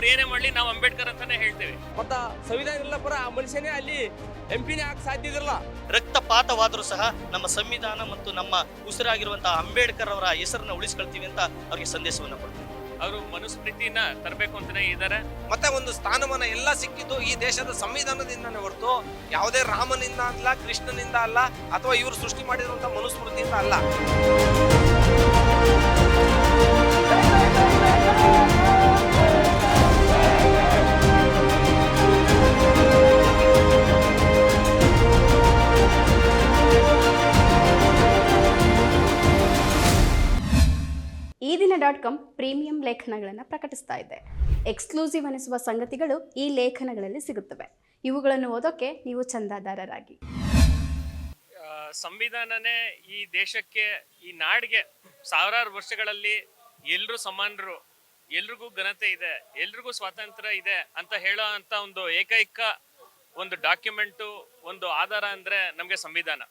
ಅವ್ರು ಏನೇ ಮಾಡ್ಲಿ ನಾವು ಅಂಬೇಡ್ಕರ್ ಅಂತಾನೆ ಹೇಳ್ತೇವೆ. ಮತ್ತ ಸಂವಿಧಾನ ಇಲ್ಲ ಪರ ಆ ಮನುಷ್ಯನೇ ಅಲ್ಲಿ ಎಂಪಿನೇ ಆಗಕ್ಕೆ ಸಾಧ್ಯ ಇದಿರಲ್ಲ ರಕ್ತಪಾತವಾದರೂ ಸಹ ನಮ್ಮ ಸಂವಿಧಾನ ಮತ್ತು ನಮ್ಮ ಉಸಿರಾಗಿರುವಂತಹ ಅಂಬೇಡ್ಕರ್ ಅವರ ಹೆಸರನ್ನ ಉಳಿಸ್ಕೊಳ್ತೀವಿ ಅಂತ ಅವ್ರಿಗೆ ಸಂದೇಶವನ್ನು ಕೊಡ್ತೀವಿ. ಅವರು ಮನುಸ್ಮೃತಿನ ತರಬೇಕು ಅಂತಾನೆ ಇದ್ದಾರೆ. ಮತ್ತೆ ಒಂದು ಸ್ಥಾನಮಾನ ಎಲ್ಲ ಸಿಕ್ಕಿದ್ದು ಈ ದೇಶದ ಸಂವಿಧಾನದಿಂದನೇ ಹೊರತು ಯಾವುದೇ ರಾಮನಿಂದ ಅಲ್ಲ ಕೃಷ್ಣನಿಂದ ಅಲ್ಲ ಅಥವಾ ಇವರು ಸೃಷ್ಟಿ ಮಾಡಿರುವಂತಹ ಮನುಸ್ಮೃತಿಯಿಂದ ಅಲ್ಲ. ಈ ದಿನ ಡಾಟ್ ಕಾಮ್ ಪ್ರೀಮಿಯಂ ಲೇಖನಗಳನ್ನು ಪ್ರಕಟಿಸ್ತಾ ಇದೆ. ಎಕ್ಸ್ಕ್ಲೂಸಿವ್ ಅನಿಸುವ ಸಂಗತಿಗಳು ಈ ಲೇಖನಗಳಲ್ಲಿ ಸಿಗುತ್ತವೆ. ಇವುಗಳನ್ನು ಓದೋಕೆ ನೀವು ಚಂದಾದಾರರಾಗಿ. ಸಂವಿಧಾನನೇ ಈ ದೇಶಕ್ಕೆ, ಈ ನಾಡಿಗೆ ಸಾವಿರಾರು ವರ್ಷಗಳಲ್ಲಿ ಎಲ್ಲರೂ ಸಮಾನರು, ಎಲ್ರಿಗೂ ಘನತೆ ಇದೆ, ಎಲ್ರಿಗೂ ಸ್ವಾತಂತ್ರ್ಯ ಇದೆ ಅಂತ ಹೇಳೋ ಅಂತ ಒಂದು ಏಕೈಕ ಒಂದು ಡಾಕ್ಯುಮೆಂಟು, ಒಂದು ಆಧಾರ ಅಂದ್ರೆ ನಮಗೆ ಸಂವಿಧಾನ.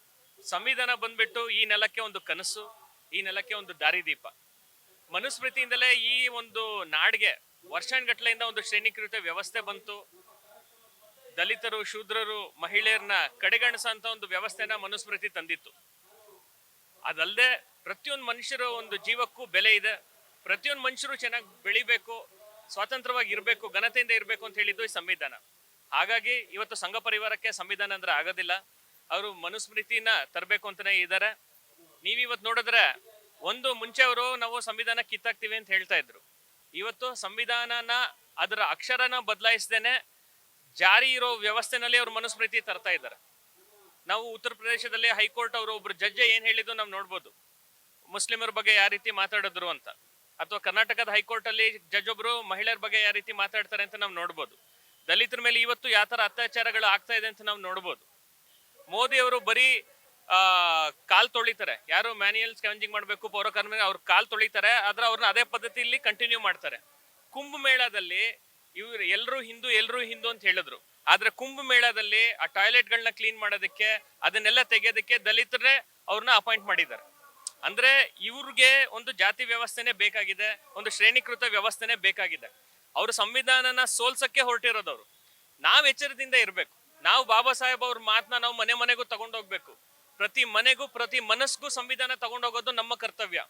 ಸಂವಿಧಾನ ಬಂದ್ಬಿಟ್ಟು ಈ ನೆಲಕ್ಕೆ ಒಂದು ಕನಸು, ಈ ನೆಲಕ್ಕೆ ಒಂದು ದಾರಿದೀಪ. ಮನುಸ್ಮೃತಿಯಿಂದಲೇ ಈ ಒಂದು ನಾಡಿಗೆ ವರ್ಷಾನ್ಗಟ್ಲೆಯಿಂದ ಒಂದು ಶ್ರೇಣೀಕೃತ ವ್ಯವಸ್ಥೆ ಬಂತು. ದಲಿತರು, ಶೂದ್ರರು, ಮಹಿಳೆಯರನ್ನ ಕಡೆಗಣಿಸಂತ ಒಂದು ವ್ಯವಸ್ಥೆನ ಮನುಸ್ಮೃತಿ ತಂದಿತ್ತು. ಅದಲ್ಲದೆ ಪ್ರತಿಯೊಂದು ಮನುಷ್ಯರ ಒಂದು ಜೀವಕ್ಕೂ ಬೆಲೆ ಇದೆ. ಪ್ರತಿಯೊಂದು ಮನುಷ್ಯರು ಚೆನ್ನಾಗಿ ಬೆಳಿಬೇಕು, ಸ್ವಾತಂತ್ರ್ಯವಾಗಿ ಇರಬೇಕು, ಘನತೆಯಿಂದ ಇರಬೇಕು ಅಂತ ಹೇಳಿದ್ದು ಈ ಸಂವಿಧಾನ. ಹಾಗಾಗಿ ಇವತ್ತು ಸಂಘ ಪರಿವಾರಕ್ಕೆ ಸಂವಿಧಾನ ಅಂದ್ರೆ ಆಗೋದಿಲ್ಲ. ಅವರು ಮನುಸ್ಮೃತಿನ ತರಬೇಕು ಅಂತಾನೆ ಇದ್ದಾರೆ. ನೀವಿವತ್ತು ನೋಡಿದ್ರೆ ಒಂದು ಮುಂಚೆ ಅವರು ನಾವು ಸಂವಿಧಾನ ಕಿತ್ತಾಕ್ತಿವಿ ಅಂತ ಹೇಳ್ತಾ ಇದ್ರು. ಇವತ್ತು ಸಂವಿಧಾನನ ಅದರ ಅಕ್ಷರನ ಬದಲಾಯಿಸ್ದೇನೆ ಜಾರಿ ಇರೋ ವ್ಯವಸ್ಥೆನಲ್ಲಿ ಅವ್ರ ಮನುಸ್ಮೃತಿ ತರ್ತಾ ಇದ್ದಾರೆ. ನಾವು ಉತ್ತರ ಪ್ರದೇಶದಲ್ಲಿ ಹೈಕೋರ್ಟ್ ಅವರು ಒಬ್ರು ಜಡ್ಜ್ ಏನ್ ಹೇಳಿದ್ದು ನಾವು ನೋಡ್ಬೋದು. ಮುಸ್ಲಿಮರ ಬಗ್ಗೆ ಯಾವ ರೀತಿ ಮಾತಾಡಿದ್ರು ಅಂತ. ಅಥವಾ ಕರ್ನಾಟಕದ ಹೈಕೋರ್ಟ್ ಅಲ್ಲಿ ಜಡ್ಜ್ ಒಬ್ರು ಮಹಿಳೆಯರ ಬಗ್ಗೆ ಯಾವ ರೀತಿ ಮಾತಾಡ್ತಾರೆ ಅಂತ ನಾವು ನೋಡ್ಬೋದು. ದಲಿತರ ಮೇಲೆ ಇವತ್ತು ಯಾವ ತರ ಅತ್ಯಾಚಾರಗಳು ಆಗ್ತಾ ಇದೆ ಅಂತ ನಾವು ನೋಡ್ಬೋದು. ಮೋದಿ ಅವರು ಬರೀ ಕಾಲ್ ತೊಳಿತಾರೆ. ಯಾರು ಮ್ಯಾನ್ಯಲ್ ಸ್ಕ್ಯಾವೆಂಜಿಂಗ್ ಮಾಡಬೇಕು, ಪೌರಕಾರ್ಮಿಕ ಅವ್ರು ಕಾಲ್ ತೊಳಿತಾರೆ, ಆದ್ರೆ ಅವ್ರನ್ನ ಅದೇ ಪದ್ಧತಿಯಲ್ಲಿ ಕಂಟಿನ್ಯೂ ಮಾಡ್ತಾರೆ. ಕುಂಭಮೇಳದಲ್ಲಿ ಇವ್ರು ಎಲ್ಲರೂ ಹಿಂದೂ ಎಲ್ಲರೂ ಹಿಂದೂ ಅಂತ ಹೇಳಿದ್ರು. ಆದ್ರೆ ಕುಂಭಮೇಳದಲ್ಲಿ ಆ ಟಾಯ್ಲೆಟ್ಗಳನ್ನ ಕ್ಲೀನ್ ಮಾಡೋದಕ್ಕೆ, ಅದನ್ನೆಲ್ಲ ತೆಗೆಯೋದಕ್ಕೆ ದಲಿತರೇ ಅವ್ರನ್ನ ಅಪಾಯಿಂಟ್ ಮಾಡಿದ್ದಾರೆ. ಅಂದ್ರೆ ಇವ್ರಿಗೆ ಒಂದು ಜಾತಿ ವ್ಯವಸ್ಥೆನೆ ಬೇಕಾಗಿದೆ, ಒಂದು ಶ್ರೇಣೀಕೃತ ವ್ಯವಸ್ಥೆನೆ ಬೇಕಾಗಿದೆ. ಅವರು ಸಂವಿಧಾನನ ಸೋಲ್ಸಕ್ಕೆ ಹೊರಟಿರೋದವ್ರು. ನಾವ್ ಎಚ್ಚರದಿಂದ ಇರ್ಬೇಕು. ನಾವು ಬಾಬಾ ಸಾಹೇಬ್ ಅವ್ರ ಮಾತನ್ನ ನಾವು ಮನೆ ಮನೆಗೂ ತಗೊಂಡೋಗ್ಬೇಕು. ಪ್ರತಿ ಮನೆಗೂ, ಪ್ರತಿ ಮನಸ್ಗೂ ಸಂವಿಧಾನ ತಗೊಂಡೋಗೋದು ನಮ್ಮ ಕರ್ತವ್ಯ.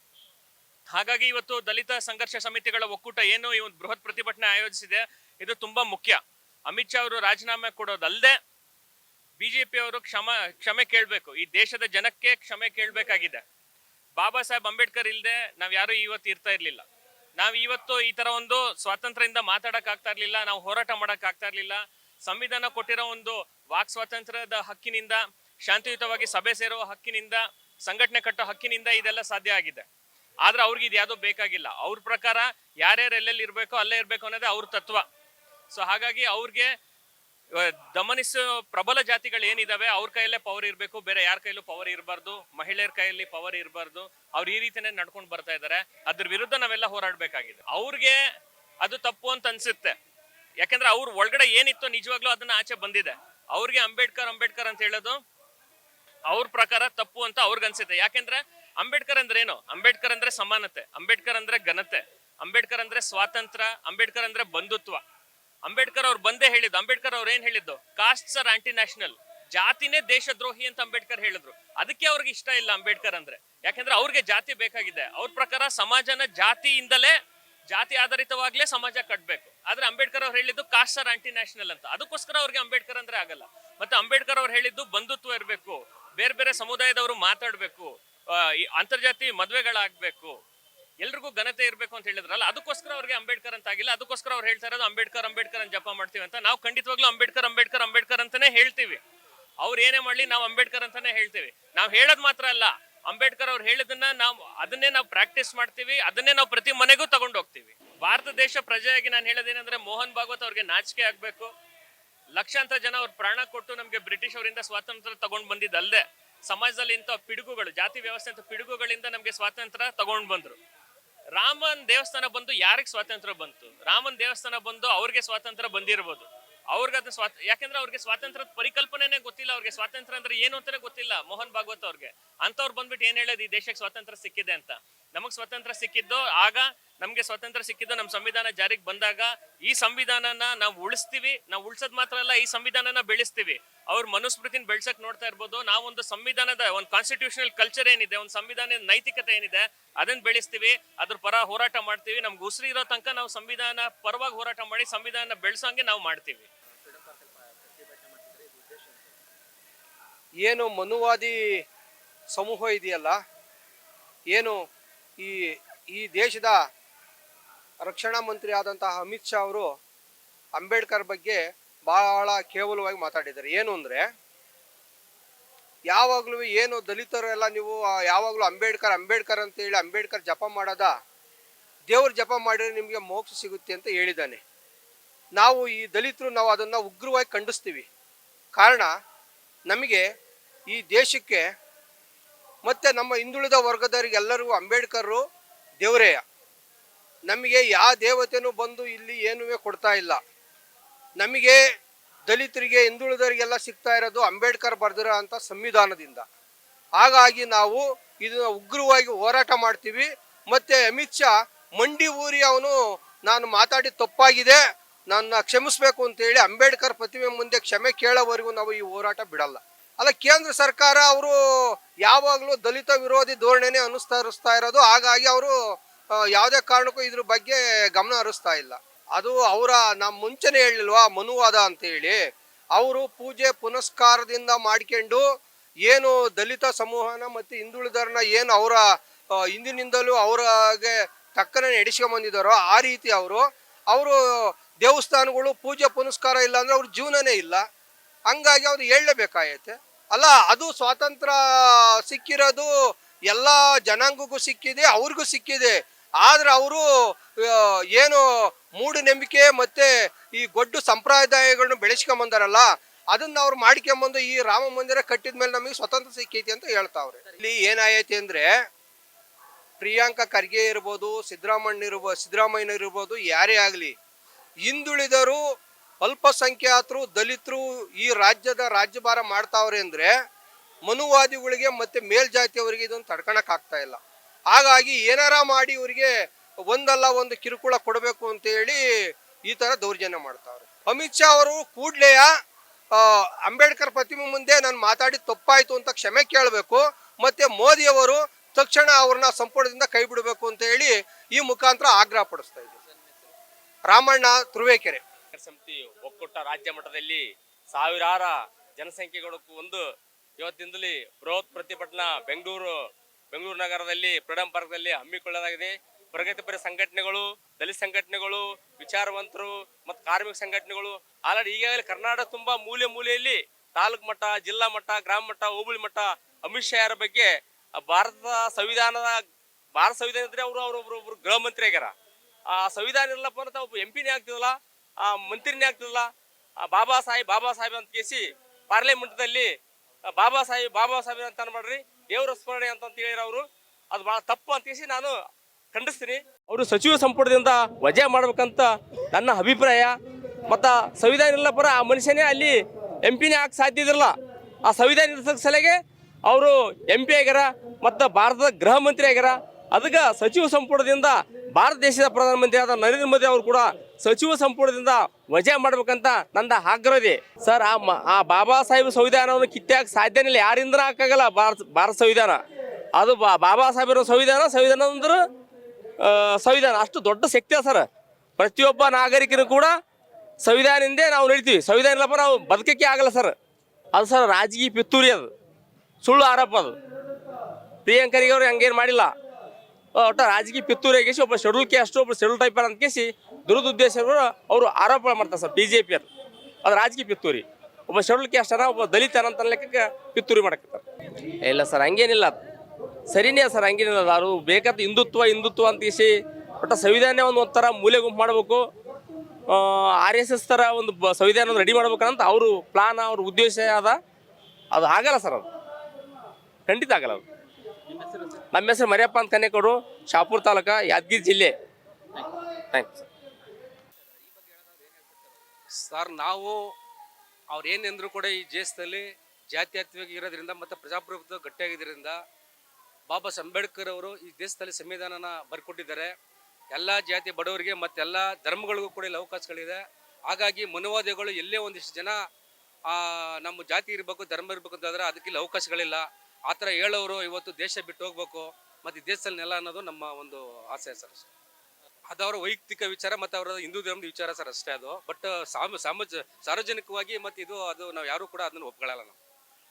ಹಾಗಾಗಿ ಇವತ್ತು ದಲಿತ ಸಂಘರ್ಷ ಸಮಿತಿಗಳ ಒಕ್ಕೂಟ ಏನು ಈ ಒಂದು ಬೃಹತ್ ಪ್ರತಿಭಟನೆ ಆಯೋಜಿಸಿದೆ, ಇದು ತುಂಬಾ ಮುಖ್ಯ. ಅಮಿತ್ ಶಾ ಅವರು ರಾಜೀನಾಮೆ ಕೊಡೋದಲ್ಲದೆ ಬಿಜೆಪಿ ಅವರು ಕ್ಷಮ, ಕ್ಷಮೆ ಕೇಳಬೇಕು. ಈ ದೇಶದ ಜನಕ್ಕೆ ಕ್ಷಮೆ ಕೇಳಬೇಕಾಗಿದೆ. ಬಾಬಾ ಸಾಹೇಬ್ ಅಂಬೇಡ್ಕರ್ ಇಲ್ಲದೆ ನಾವ್ ಯಾರು ಇವತ್ತು ಇರ್ತಾ ಇರ್ಲಿಲ್ಲ. ನಾವ್ ಇವತ್ತು ಈ ತರ ಒಂದು ಸ್ವಾತಂತ್ರ್ಯದಿಂದ ಮಾತಾಡಕ್ ಆಗ್ತಾ ಇರ್ಲಿಲ್ಲ, ನಾವು ಹೋರಾಟ ಮಾಡಕ್ ಆಗ್ತಾ ಇರ್ಲಿಲ್ಲ. ಸಂವಿಧಾನ ಕೊಟ್ಟಿರೋ ಒಂದು ವಾಕ್ ಸ್ವಾತಂತ್ರ್ಯದ ಹಕ್ಕಿನಿಂದ ಶಾಂತಿಯುತವಾಗಿ ಸಭೆ ಸೇರುವ ಹಕ್ಕಿನಿಂದ, ಸಂಘಟನೆ ಕಟ್ಟೋ ಹಕ್ಕಿನಿಂದ ಇದೆಲ್ಲ ಸಾಧ್ಯ ಆಗಿದೆ. ಆದ್ರೆ ಅವ್ರಿಗೆ ಇದು ಯಾವ್ದೋ ಬೇಕಾಗಿಲ್ಲ. ಅವ್ರ ಪ್ರಕಾರ ಯಾರ್ಯಾರು ಎಲ್ಲೆಲ್ಲಿ ಇರ್ಬೇಕೋ ಅಲ್ಲೇ ಇರ್ಬೇಕು ಅನ್ನೋದೇ ಅವ್ರ ತತ್ವ. ಸೊ ಹಾಗಾಗಿ ಅವ್ರಿಗೆ ದಮನಿಸೋ ಪ್ರಬಲ ಜಾತಿಗಳು ಏನಿದಾವೆ, ಅವ್ರ ಕೈಯಲ್ಲೇ ಪವರ್ ಇರಬೇಕು, ಬೇರೆ ಯಾರ ಕೈಲೂ ಪವರ್ ಇರಬಾರ್ದು, ಮಹಿಳೆಯರ ಕೈಯಲ್ಲಿ ಪವರ್ ಇರಬಾರ್ದು, ಅವ್ರು ಈ ರೀತಿನೇ ನಡ್ಕೊಂಡು ಬರ್ತಾ ಇದ್ದಾರೆ ಅದ್ರ ವಿರುದ್ಧ ನಾವೆಲ್ಲ ಹೋರಾಡಬೇಕಾಗಿದೆ. ಅವ್ರಿಗೆ ಅದು ತಪ್ಪು ಅಂತ ಅನ್ಸುತ್ತೆ. ಯಾಕಂದ್ರೆ ಅವ್ರ ಒಳಗಡೆ ಏನಿತ್ತು ನಿಜವಾಗ್ಲೂ ಅದನ್ನ ಆಚೆ ಬಂದಿದೆ. ಅವ್ರಿಗೆ ಅಂಬೇಡ್ಕರ್ ಅಂಬೇಡ್ಕರ್ ಅಂತ ಹೇಳೋದು ಅವ್ರ ಪ್ರಕಾರ ತಪ್ಪು ಅಂತ ಅವ್ರಿಗೆ ಅನ್ಸುತ್ತೆ. ಯಾಕೆಂದ್ರೆ ಅಂಬೇಡ್ಕರ್ ಅಂದ್ರೆ ಏನು? ಅಂಬೇಡ್ಕರ್ ಅಂದ್ರೆ ಸಮಾನತೆ, ಅಂಬೇಡ್ಕರ್ ಅಂದ್ರೆ ಘನತೆ, ಅಂಬೇಡ್ಕರ್ ಅಂದ್ರೆ ಸ್ವಾತಂತ್ರ್ಯ, ಅಂಬೇಡ್ಕರ್ ಅಂದ್ರೆ ಬಂಧುತ್ವ. ಅಂಬೇಡ್ಕರ್ ಅವ್ರು ಬಂದೇ ಹೇಳಿದ್ದು, ಅಂಬೇಡ್ಕರ್ ಅವ್ರು ಏನ್ ಹೇಳಿದ್ದು? ಕಾಸ್ಟ್ ಸರ್ ಆಂಟಿ ನ್ಯಾಷನಲ್ ಜಾತಿನೇ ದೇಶದ್ರೋಹಿ ಅಂತ ಅಂಬೇಡ್ಕರ್ ಹೇಳಿದ್ರು. ಅದಕ್ಕೆ ಅವ್ರಿಗೆ ಇಷ್ಟ ಇಲ್ಲ ಅಂಬೇಡ್ಕರ್ ಅಂದ್ರೆ. ಯಾಕಂದ್ರೆ ಅವ್ರಿಗೆ ಜಾತಿ ಬೇಕಾಗಿದೆ. ಅವ್ರ ಪ್ರಕಾರ ಸಮಾಜನ ಜಾತಿಯಿಂದಲೇ ಜಾತಿ ಆಧಾರಿತವಾಗ್ಲೇ ಸಮಾಜ ಕಟ್ಬೇಕು. ಆದ್ರೆ ಅಂಬೇಡ್ಕರ್ ಅವ್ರು ಹೇಳಿದ್ದು ಕಾಸ್ಟ್ ಸರ್ ಆಂಟಿ ನ್ಯಾಷನಲ್ ಅಂತ. ಅದಕ್ಕೋಸ್ಕರ ಅವ್ರಿಗೆ ಅಂಬೇಡ್ಕರ್ ಅಂದ್ರೆ ಆಗಲ್ಲ. ಮತ್ತೆ ಅಂಬೇಡ್ಕರ್ ಅವ್ರು ಹೇಳಿದ್ದು ಬಂಧುತ್ವ ಇರಬೇಕು. ಬೇರೆ ಬೇರೆ ಸಮುದಾಯದವರು ಮಾತಾಡಬೇಕು ಅಂತರ್ಜಾತಿ ಮದುವೆಗಳಾಗಬೇಕು, ಎಲ್ರಿಗೂ ಘನತೆ ಇರಬೇಕು ಅಂತ ಹೇಳಿದ್ರಲ್ಲ, ಅದಕ್ಕೋಸ್ಕರ ಅವ್ರಿಗೆ ಅಂಬೇಡ್ಕರ್ ಅಂತ ಆಗಿಲ್ಲ, ಅದಕ್ಕೋಸ್ಕರ ಅವ್ರು ಹೇಳ್ತಾ ಇರೋದು ಅಂಬೇಡ್ಕರ್ ಅಂಬೇಡ್ಕರ್ ಅಂತ ಜಪ ಮಾಡ್ತೀವಿ ಅಂತ ನಾವು ಖಂಡಿತವಾಗ್ಲೂ ಅಂಬೇಡ್ಕರ್ ಅಂಬೇಡ್ಕರ್ ಅಂಬೇಡ್ಕರ್ ಅಂತಾನೆ ಹೇಳ್ತೀವಿ. ಅವ್ರು ಏನೇ ಮಾಡ್ಲಿ ನಾವು ಅಂಬೇಡ್ಕರ್ ಅಂತಾನೆ ಹೇಳ್ತೀವಿ. ನಾವು ಹೇಳೋದು ಮಾತ್ರ ಅಲ್ಲ, ಅಂಬೇಡ್ಕರ್ ಅವ್ರು ಹೇಳಿದನ್ನ ನಾವು, ಅದನ್ನೇ ನಾವು ಪ್ರಾಕ್ಟೀಸ್ ಮಾಡ್ತೀವಿ, ಅದನ್ನೇ ನಾವು ಪ್ರತಿ ಮನೆಗೂ ತಗೊಂಡು ಹೋಗ್ತೀವಿ ಭಾರತ ದೇಶ ಪ್ರಜೆಯಾಗಿ ನಾನು ಹೇಳೋದೇನೆಂದ್ರೆ ಮೋಹನ್ ಭಾಗವತ್ ಅವ್ರಿಗೆ ನಾಚಿಕೆ ಆಗ್ಬೇಕು. ಲಕ್ಷಾಂತರ ಜನ ಅವ್ರ ಪ್ರಾಣ ಕೊಟ್ಟು ನಮ್ಗೆ ಬ್ರಿಟಿಷ್ ಅವರಿಂದ ಸ್ವಾತಂತ್ರ್ಯ ತಗೊಂಡ್ ಬಂದಿದ್ದಲ್ಲದೆ ಸಮಾಜದಲ್ಲಿ ಇಂಥ ಪಿಡುಗುಗಳು, ಜಾತಿ ವ್ಯವಸ್ಥೆ ಅಂತ ಪಿಡುಗುಗಳಿಂದ ನಮ್ಗೆ ಸ್ವಾತಂತ್ರ್ಯ ತಗೊಂಡ್ ಬಂದ್ರು. ರಾಮನ್ ದೇವಸ್ಥಾನ ಬಂದು ಯಾರಿಗೆ ಸ್ವಾತಂತ್ರ್ಯ ಬಂತು? ರಾಮನ್ ದೇವಸ್ಥಾನ ಬಂದು ಅವ್ರಿಗೆ ಸ್ವಾತಂತ್ರ್ಯ ಬಂದಿರ್ಬೋದು. ಅವ್ರಿಗೆ ಅದು ಸ್ವಾತ, ಯಾಕಂದ್ರೆ ಅವ್ರಿಗೆ ಸ್ವಾತಂತ್ರ್ಯದ ಪರಿಕಲ್ಪನೆನೇ ಗೊತ್ತಿಲ್ಲ. ಅವ್ರಿಗೆ ಸ್ವಾತಂತ್ರ್ಯ ಅಂದ್ರೆ ಏನು ಅಂತಾನೆ ಗೊತ್ತಿಲ್ಲ ಮೋಹನ್ ಭಾಗವತ್ ಅವ್ರಿಗೆ. ಅಂತವ್ರು ಬಂದ್ಬಿಟ್ಟು ಏನ್ ಹೇಳೋದು, ಈ ದೇಶಕ್ಕೆ ಸ್ವಾತಂತ್ರ್ಯ ಸಿಕ್ಕಿದೆ ಅಂತ. ನಮಗ್ ಸ್ವತಂತ್ರ ಸಿಕ್ಕಿದ್ದು, ಆಗ ನಮಗೆ ಸ್ವತಂತ್ರ ಸಿಕ್ಕಿದ್ದು ನಮ್ಮ ಸಂವಿಧಾನ ಜಾರಿಗೆ ಬಂದಾಗ ಈ ಸಂವಿಧಾನನ ನಾವು ಉಳಿಸ್ತೀವಿ, ನಾವು ಉಳಿಸೋದು ಮಾತ್ರ ಅಲ್ಲ, ಈ ಸಂವಿಧಾನನ ಬೆಳೆಸ್ತೀವಿ. ಅವ್ರ ಮನುಸ್ಮೃತಿನ ಬೆಳ್ಸಕ್ ನೋಡ್ತಾ ಇರ್ಬೋದು, ನಾವೊಂದು ಸಂವಿಧಾನದ ಒಂದು ಕಾನ್ಸ್ಟಿಟ್ಯೂಷನಲ್ ಕಲ್ಚರ್ ಏನಿದೆ, ಒಂದು ಸಂವಿಧಾನದ ನೈತಿಕತೆ ಏನಿದೆ ಅದನ್ನ ಬೆಳೆಸ್ತೀವಿ, ಅದ್ರ ಪರ ಹೋರಾಟ ಮಾಡ್ತೀವಿ, ನಮ್ಗೆ ಉಸಿರಿ ಇರೋ ತನಕ ನಾವು ಸಂವಿಧಾನ ಪರವಾಗಿ ಹೋರಾಟ ಮಾಡಿ ಸಂವಿಧಾನ ಬೆಳೆಸೋಂಗೆ ನಾವು ಮಾಡ್ತೀವಿ. ಏನು ಮನುವಾದಿ ಸಮೂಹ ಇದೆಯಲ್ಲ, ಏನು ಈ ಈ ದೇಶದ ರಕ್ಷಣಾ ಮಂತ್ರಿ ಆದಂತಹ ಅಮಿತ್ ಶಾ ಅವರು ಅಂಬೇಡ್ಕರ್ ಬಗ್ಗೆ ಬಹಳ ಕೇವಲವಾಗಿ ಮಾತಾಡಿದ್ದಾರೆ. ಏನು ಅಂದರೆ, ಯಾವಾಗಲೂ ಏನು ದಲಿತರೆಲ್ಲ ನೀವು ಯಾವಾಗಲೂ ಅಂಬೇಡ್ಕರ್ ಅಂಬೇಡ್ಕರ್ ಅಂತ ಹೇಳಿ ಅಂಬೇಡ್ಕರ್ ಜಪ ಮಾಡೋದ, ದೇವ್ರ ಜಪ ಮಾಡಿದ್ರೆ ನಿಮಗೆ ಮೋಕ್ಷ ಸಿಗುತ್ತೆ ಅಂತ ಹೇಳಿದ್ದಾನೆ. ನಾವು ಈ ದಲಿತರು ನಾವು ಅದನ್ನು ಉಗ್ರವಾಗಿ ಖಂಡಿಸ್ತೀವಿ. ಕಾರಣ, ನಮಗೆ ಈ ದೇಶಕ್ಕೆ ಮತ್ತು ನಮ್ಮ ಹಿಂದುಳಿದ ವರ್ಗದವರಿಗೆಲ್ಲರಿಗೂ ಅಂಬೇಡ್ಕರು ದೇವರೇಯ ನಮಗೆ ಯಾವ ದೇವತೆನೂ ಬಂದು ಇಲ್ಲಿ ಏನೂ ಕೊಡ್ತಾ ಇಲ್ಲ. ನಮಗೆ ದಲಿತರಿಗೆ, ಹಿಂದುಳಿದವರಿಗೆಲ್ಲ ಸಿಗ್ತಾ ಇರೋದು ಅಂಬೇಡ್ಕರ್ ಬರೆದಿರೋ ಅಂಥ ಸಂವಿಧಾನದಿಂದ. ಹಾಗಾಗಿ ನಾವು ಇದನ್ನ ಉಗ್ರವಾಗಿ ಹೋರಾಟ ಮಾಡ್ತೀವಿ. ಮತ್ತು ಅಮಿತ್ ಶಾ, ಮಂಡಿ ಊರಿ ಅವನು ನಾನು ಮಾತಾಡಿ ತಪ್ಪಾಗಿದೆ, ನನ್ನ ಕ್ಷಮಿಸ್ಬೇಕು ಅಂತೇಳಿ ಅಂಬೇಡ್ಕರ್ ಪ್ರತಿಮೆ ಮುಂದೆ ಕ್ಷಮೆ ಕೇಳೋವರೆಗೂ ನಾವು ಈ ಹೋರಾಟ ಬಿಡಲ್ಲ. ಅಲ್ಲ, ಕೇಂದ್ರ ಸರ್ಕಾರ ಅವರು ಯಾವಾಗಲೂ ದಲಿತ ವಿರೋಧಿ ಧೋರಣೆನೇ ಅನುಸರಿಸ್ತಾ ಇರೋದು. ಹಾಗಾಗಿ ಅವರು ಯಾವುದೇ ಕಾರಣಕ್ಕೂ ಇದ್ರ ಬಗ್ಗೆ ಗಮನ ಹರಿಸ್ತಾ ಇಲ್ಲ. ಅದು ಅವರ ನಮ್ಮ ಮುಂಚೆನೇ ಹೇಳಿಲ್ವಾ, ಮನುವಾದ ಅಂತ ಹೇಳಿ. ಅವರು ಪೂಜೆ ಪುನಸ್ಕಾರದಿಂದ ಮಾಡ್ಕೊಂಡು ಏನು ದಲಿತ ಸಮೂಹನ ಮತ್ತು ಹಿಂದುಳಿದರನ್ನ ಏನು ಅವರ ಹಿಂದಿನಿಂದಲೂ ಅವ್ರಿಗೆ ತಕ್ಕನೆ ನಡೆಸ್ಕೊಂಬಂದಿದ್ದಾರೋ ಆ ರೀತಿ ಅವರು ಅವರು ದೇವಸ್ಥಾನಗಳು ಪೂಜೆ ಪುನಸ್ಕಾರ ಇಲ್ಲ ಅಂದ್ರೆ ಅವ್ರ ಜೀವನನೇ ಇಲ್ಲ. ಹಂಗಾಗಿ ಅವ್ರು ಹೇಳಲೇಬೇಕಾಗೈತೆ. ಅಲ್ಲ, ಅದು ಸ್ವಾತಂತ್ರ್ಯ ಸಿಕ್ಕಿರೋದು ಎಲ್ಲ ಜನಾಂಗಕ್ಕೂ ಸಿಕ್ಕಿದೆ, ಅವ್ರಿಗೂ ಸಿಕ್ಕಿದೆ. ಆದ್ರೆ ಅವರು ಏನು ಮೂಢನಂಬಿಕೆ ಮತ್ತೆ ಈ ಗೊಡ್ಡು ಸಂಪ್ರದಾಯಗಳನ್ನ ಬೆಳೆಸ್ಕೊಂಬಂದಾರಲ್ಲ ಅದನ್ನ ಅವ್ರು ಮಾಡ್ಕೊಂಬಂದು ಈ ರಾಮ ಮಂದಿರ ಕಟ್ಟಿದ ಮೇಲೆ ನಮಗೆ ಸ್ವತಂತ್ರ ಸಿಕ್ಕೈತಿ ಅಂತ ಹೇಳ್ತಾವ್ರೆ. ಇಲ್ಲಿ ಏನಾಯ್ತಿ ಅಂದ್ರೆ, ಪ್ರಿಯಾಂಕಾ ಖರ್ಗೆ ಇರ್ಬೋದು ಸಿದ್ದರಾಮಣ್ಣ ಇರ್ಬೋದು ಸಿದ್ದರಾಮಯ್ಯ ಇರ್ಬೋದು, ಯಾರೇ ಆಗಲಿ ಹಿಂದುಳಿದರು ಅಲ್ಪಸಂಖ್ಯಾತರು, ದಲಿತರು ಈ ರಾಜ್ಯದ ರಾಜ್ಯಭಾರ ಮಾಡ್ತಾವ್ರೆ ಅಂದರೆ ಮನುವಾದಿಗಳಿಗೆ ಮತ್ತೆ ಮೇಲ್ಜಾತಿಯವರಿಗೆ ಇದನ್ನು ತಡ್ಕೊಳಕ್ಕಾಗ್ತಾ ಇಲ್ಲ. ಹಾಗಾಗಿ ಏನಾರ ಮಾಡಿ ಇವರಿಗೆ ಒಂದಲ್ಲ ಒಂದು ಕಿರುಕುಳ ಕೊಡಬೇಕು ಅಂತ ಹೇಳಿ ಈ ತರ ದೌರ್ಜನ್ಯ ಮಾಡ್ತಾವ್ರೆ. ಅಮಿತ್ ಶಾ ಅವರು ಕೂಡ್ಲೆಯ ಅಂಬೇಡ್ಕರ್ ಪ್ರತಿಮೆ ಮುಂದೆ ನಾನು ಮಾತಾಡಿ ತಪ್ಪಾಯಿತು ಅಂತ ಕ್ಷಮೆ ಕೇಳಬೇಕು, ಮತ್ತೆ ಮೋದಿ ಅವರು ತಕ್ಷಣ ಅವ್ರನ್ನ ಸಂಪುಟದಿಂದ ಕೈ ಬಿಡಬೇಕು ಅಂತ ಹೇಳಿ ಈ ಮುಖಾಂತರ ಆಗ್ರಹ ಪಡಿಸ್ತಾ ಇದ್ದೀವಿ ರಾಮಣ್ಣ, ತುರುವೇಕೆರೆ. ಸಮಿತಿ ಒಕ್ಕೂಟ ರಾಜ್ಯ ಮಟ್ಟದಲ್ಲಿ ಸಾವಿರಾರ ಜನಸಂಖ್ಯೆಗಳಕ್ಕೂ ಒಂದು. ಇವತ್ತಿಂದಲೇ ಬೃಹತ್ ಪ್ರತಿಭಟನಾ ಬೆಂಗಳೂರು ಬೆಂಗಳೂರು ನಗರದಲ್ಲಿ ಫ್ರೀಡಂ ಪಾರ್ಕ್ನಲ್ಲಿ ಹಮ್ಮಿಕೊಳ್ಳಲಾಗಿದೆ. ಪ್ರಗತಿಪರ ಸಂಘಟನೆಗಳು, ದಲಿತ ಸಂಘಟನೆಗಳು, ವಿಚಾರವಂತರು ಮತ್ತು ಕಾರ್ಮಿಕ ಸಂಘಟನೆಗಳು ಆಲ್ರೆಡಿ ಈಗಾಗಲೇ ಕರ್ನಾಟಕ ತುಂಬಾ ಮೂಲೆ ಮೂಲೆಯಲ್ಲಿ ತಾಲೂಕು ಮಟ್ಟ, ಜಿಲ್ಲಾ ಮಟ್ಟ, ಗ್ರಾಮ ಮಟ್ಟ, ಹೋಬಳಿ ಮಟ್ಟ ಅಮಿತ್ ಶಾ ಬಗ್ಗೆ ಭಾರತದ ಸಂವಿಧಾನದ, ಭಾರತ ಸಂವಿಧಾನ ಇದ್ರೆ ಅವರು ಅವರೊಬ್ಬರು ಗೃಹ ಮಂತ್ರಿ ಆಗ್ಯಾರ. ಆ ಸಂವಿಧಾನ ಇರಲ್ಲಪ್ಪ ಅಂತ ಒಬ್ಬ ಎಂ ಪಿನೇ ಆಗ್ತಿದಲ್ಲ ಆ ಮಂತ್ರಿನೇ ಆಗ್ತಿಲ್ಲ ಆ ಬಾಬಾ ಸಾಹೇಬ್ ಬಾಬಾ ಸಾಹೇಬ್ ಅಂತ ಕೇಸಿ ಪಾರ್ಲಿಮೆಂಟ್ದಲ್ಲಿ ಬಾಬಾ ಸಾಹೇಬ್ ಬಾಬಾ ಸಾಹೇಬ್ ಅಂತ ಅನ್ಬೇಡ್ರಿ. ದೇವರ ಸ್ಮರಣೆ ಅಂತ ಹೇಳಿರ ಅವರು. ಅದು ಬಹಳ ತಪ್ಪು ಅಂತ ಕೇಸಿ ನಾನು ಖಂಡಿಸ್ತೀನಿ. ಅವರು ಸಚಿವ ಸಂಪುಟದಿಂದ ವಜಾ ಮಾಡ್ಬೇಕಂತ ನನ್ನ ಅಭಿಪ್ರಾಯ. ಮತ್ತು ಸಂವಿಧಾನ ಇಲ್ಲ ಪರ ಆ ಮನುಷ್ಯನೇ ಅಲ್ಲಿ ಎಂ ಪಿನೇ ಆಗಕ್ಕೆ ಸಾಧ್ಯ ಇದ್ರಲ್ಲ ಆ ಸಂವಿಧಾನ ಸಲಗೆ ಅವರು ಎಂ ಪಿ ಆಗ್ಯಾರ, ಮತ್ತು ಭಾರತದ ಗೃಹ ಮಂತ್ರಿ ಆಗ್ಯಾರ. ಅದಕ್ಕೆ ಸಚಿವ ಸಂಪುಟದಿಂದ ಭಾರತ ದೇಶದ ಪ್ರಧಾನಮಂತ್ರಿ ಆದ ನರೇಂದ್ರ ಮೋದಿ ಅವರು ಕೂಡ ಸಚಿವ ಸಂಪುಟದಿಂದ ವಜಾ ಮಾಡ್ಬೇಕಂತ ನಂದ ಆಗ್ರಹ ಇದೆ. ಸರ್, ಆ ಬಾಬಾ ಸಾಹೇಬ್ ಸಂವಿಧಾನವನ್ನು ಕಿತ್ತಾಕ ಸಾಧ್ಯನೇ ಇಲ್ಲ. ಯಾರಿಂದ ಹಾಕಾಗಲ್ಲ ಭಾರತ ಭಾರತ ಸಂವಿಧಾನ. ಅದು ಬಾಬಾ ಸಾಹೇಬರ ಸಂವಿಧಾನ ಸಂವಿಧಾನ ಅಂದ್ರೆ ಸಂವಿಧಾನ. ಅಷ್ಟು ದೊಡ್ಡ ಶಕ್ತಿ ಸರ್. ಪ್ರತಿಯೊಬ್ಬ ನಾಗರಿಕನು ಕೂಡ ಸಂವಿಧಾನದಿಂದೇ ನಾವು ನಡೀತೀವಿ. ಸಂವಿಧಾನ ಇಲ್ಲಪ್ಪ, ನಾವು ಬದುಕಕ್ಕೆ ಆಗಲ್ಲ ಸರ್. ಅದು ಸರ್ ರಾಜಕೀಯ ಪಿತ್ತೂರಿ ಅದು. ಸುಳ್ಳು ಆರೋಪ ಅದು. ಪ್ರಿಯಾಂಕರಿಗೆ ಅವರು ಹಂಗೇನು ಮಾಡಿಲ್ಲ. ಒಟ್ಟು ರಾಜಕೀಯ ಪಿತ್ತೂರಿ ಒಬ್ಬ ಶೆಡ್ಯೂಲ್ ಕ್ಯಾಸ್ಟ್ ಒಬ್ಬ ಶೆಡ್ಯೂಲ್ ಟೈಪರ್ ಅಂತ ಕೇಸಿ ದುರುದ್ದೇಶಗಳು ಅವರು ಆರೋಪ ಮಾಡ್ತಾರೆ ಸರ್ ಬಿ ಜೆ ಪಿ ಅದು ರಾಜಕೀಯ ಪಿತ್ತೂರಿ. ಒಬ್ಬ ಶೆಡ್ಯೂಲ್ ಕ್ಯಾಸ್ಟನ ಒಬ್ಬ ದಲಿತ ಅಂತ ಲೆಕ್ಕಕ್ಕೆ ಪಿತ್ತೂರಿ ಮಾಡಕತ್ತಾರೆ. ಇಲ್ಲ ಸರ್ ಹಂಗೇನಿಲ್ಲ. ಸರಿನೇ ಸರ್ ಹಂಗೇನಿಲ್ಲ. ಅವರು ಬೇಕಾದ ಹಿಂದುತ್ವ ಹಿಂದುತ್ವ ಅಂತ ಇಸಿ ಒಟ್ಟ ಸಂವಿಧಾನ ಒಂದು ಒಂಥರ ಮೂಲೆ ಗುಂಪು ಮಾಡಬೇಕು. ಆರ್ ಎಸ್ ಎಸ್ ಥರ ಒಂದು ಬ ಸಂವಿಧಾನ ರೆಡಿ ಮಾಡ್ಬೇಕಂತ ಅವರು ಪ್ಲಾನ್ ಅವ್ರ ಉದ್ದೇಶ ಅದ. ಅದು ಆಗಲ್ಲ ಸರ್ ಅದು. ಖಂಡಿತ ಆಗಲ್ಲ ಅದು. ನಮ್ಮ ಹೆಸರು ಮರಿಯಪ್ಪ ಅಂತ ಕನ್ಯಕೋಡು ಶಾಪುರ್ ತಾಲೂಕ ಯಾದಗಿರಿ ಜಿಲ್ಲೆ. ಥ್ಯಾಂಕ್ಸ್ ಸರ್, ನಾವು ಅವ್ರು ಏನೆಂದ್ರು ಕೂಡ ಈ ದೇಶದಲ್ಲಿ ಜಾತ್ಯಾತ್ಮಕ ಇರೋದ್ರಿಂದ ಮತ್ತು ಪ್ರಜಾಪ್ರಭುತ್ವ ಗಟ್ಟಿಯಾಗಿದ್ದರಿಂದ ಬಾಬಾ ಅಂಬೇಡ್ಕರ್ ಅವರು ಈ ದೇಶದಲ್ಲಿ ಸಂವಿಧಾನನ ಬರ್ಕೊಟ್ಟಿದ್ದಾರೆ. ಎಲ್ಲ ಜಾತಿ ಬಡವರಿಗೆ ಮತ್ತೆಲ್ಲ ಧರ್ಮಗಳಿಗೂ ಕೂಡ ಇಲ್ಲಿ ಅವಕಾಶಗಳಿದೆ. ಹಾಗಾಗಿ ಮನುವಾದಿಗಳು ಎಲ್ಲೇ ಒಂದಿಷ್ಟು ಜನ ನಮ್ಮ ಜಾತಿ ಇರಬೇಕು, ಧರ್ಮ ಇರಬೇಕು ಅಂತಂದ್ರೆ ಅದಕ್ಕೆ ಇಲ್ಲಿ ಅವಕಾಶಗಳಿಲ್ಲ. ಆ ಥರ ಹೇಳೋರು ಇವತ್ತು ದೇಶ ಬಿಟ್ಟು ಹೋಗ್ಬೇಕು. ಮತ್ತು ಈ ದೇಶದಲ್ಲಿ ನೆಲ ಅನ್ನೋದು ನಮ್ಮ ಒಂದು ಆಸೆ ಸರ್. ಅದು ಅವರ ವೈಯಕ್ತಿಕ ವಿಚಾರ ಮತ್ತು ಅವರ ಹಿಂದೂ ಧರ್ಮದ ವಿಚಾರ ಸರ್ ಅಷ್ಟೇ ಅದು. ಬಟ್ ಸಾಮ ಸಾಮಾಜ ಸಾರ್ವಜನಿಕವಾಗಿ ಮತ್ತು ಇದು ಅದು ನಾವು ಯಾರು ಕೂಡ ಅದನ್ನು ಒಪ್ಕೊಳ್ಳಲ್ಲ ನಾವು.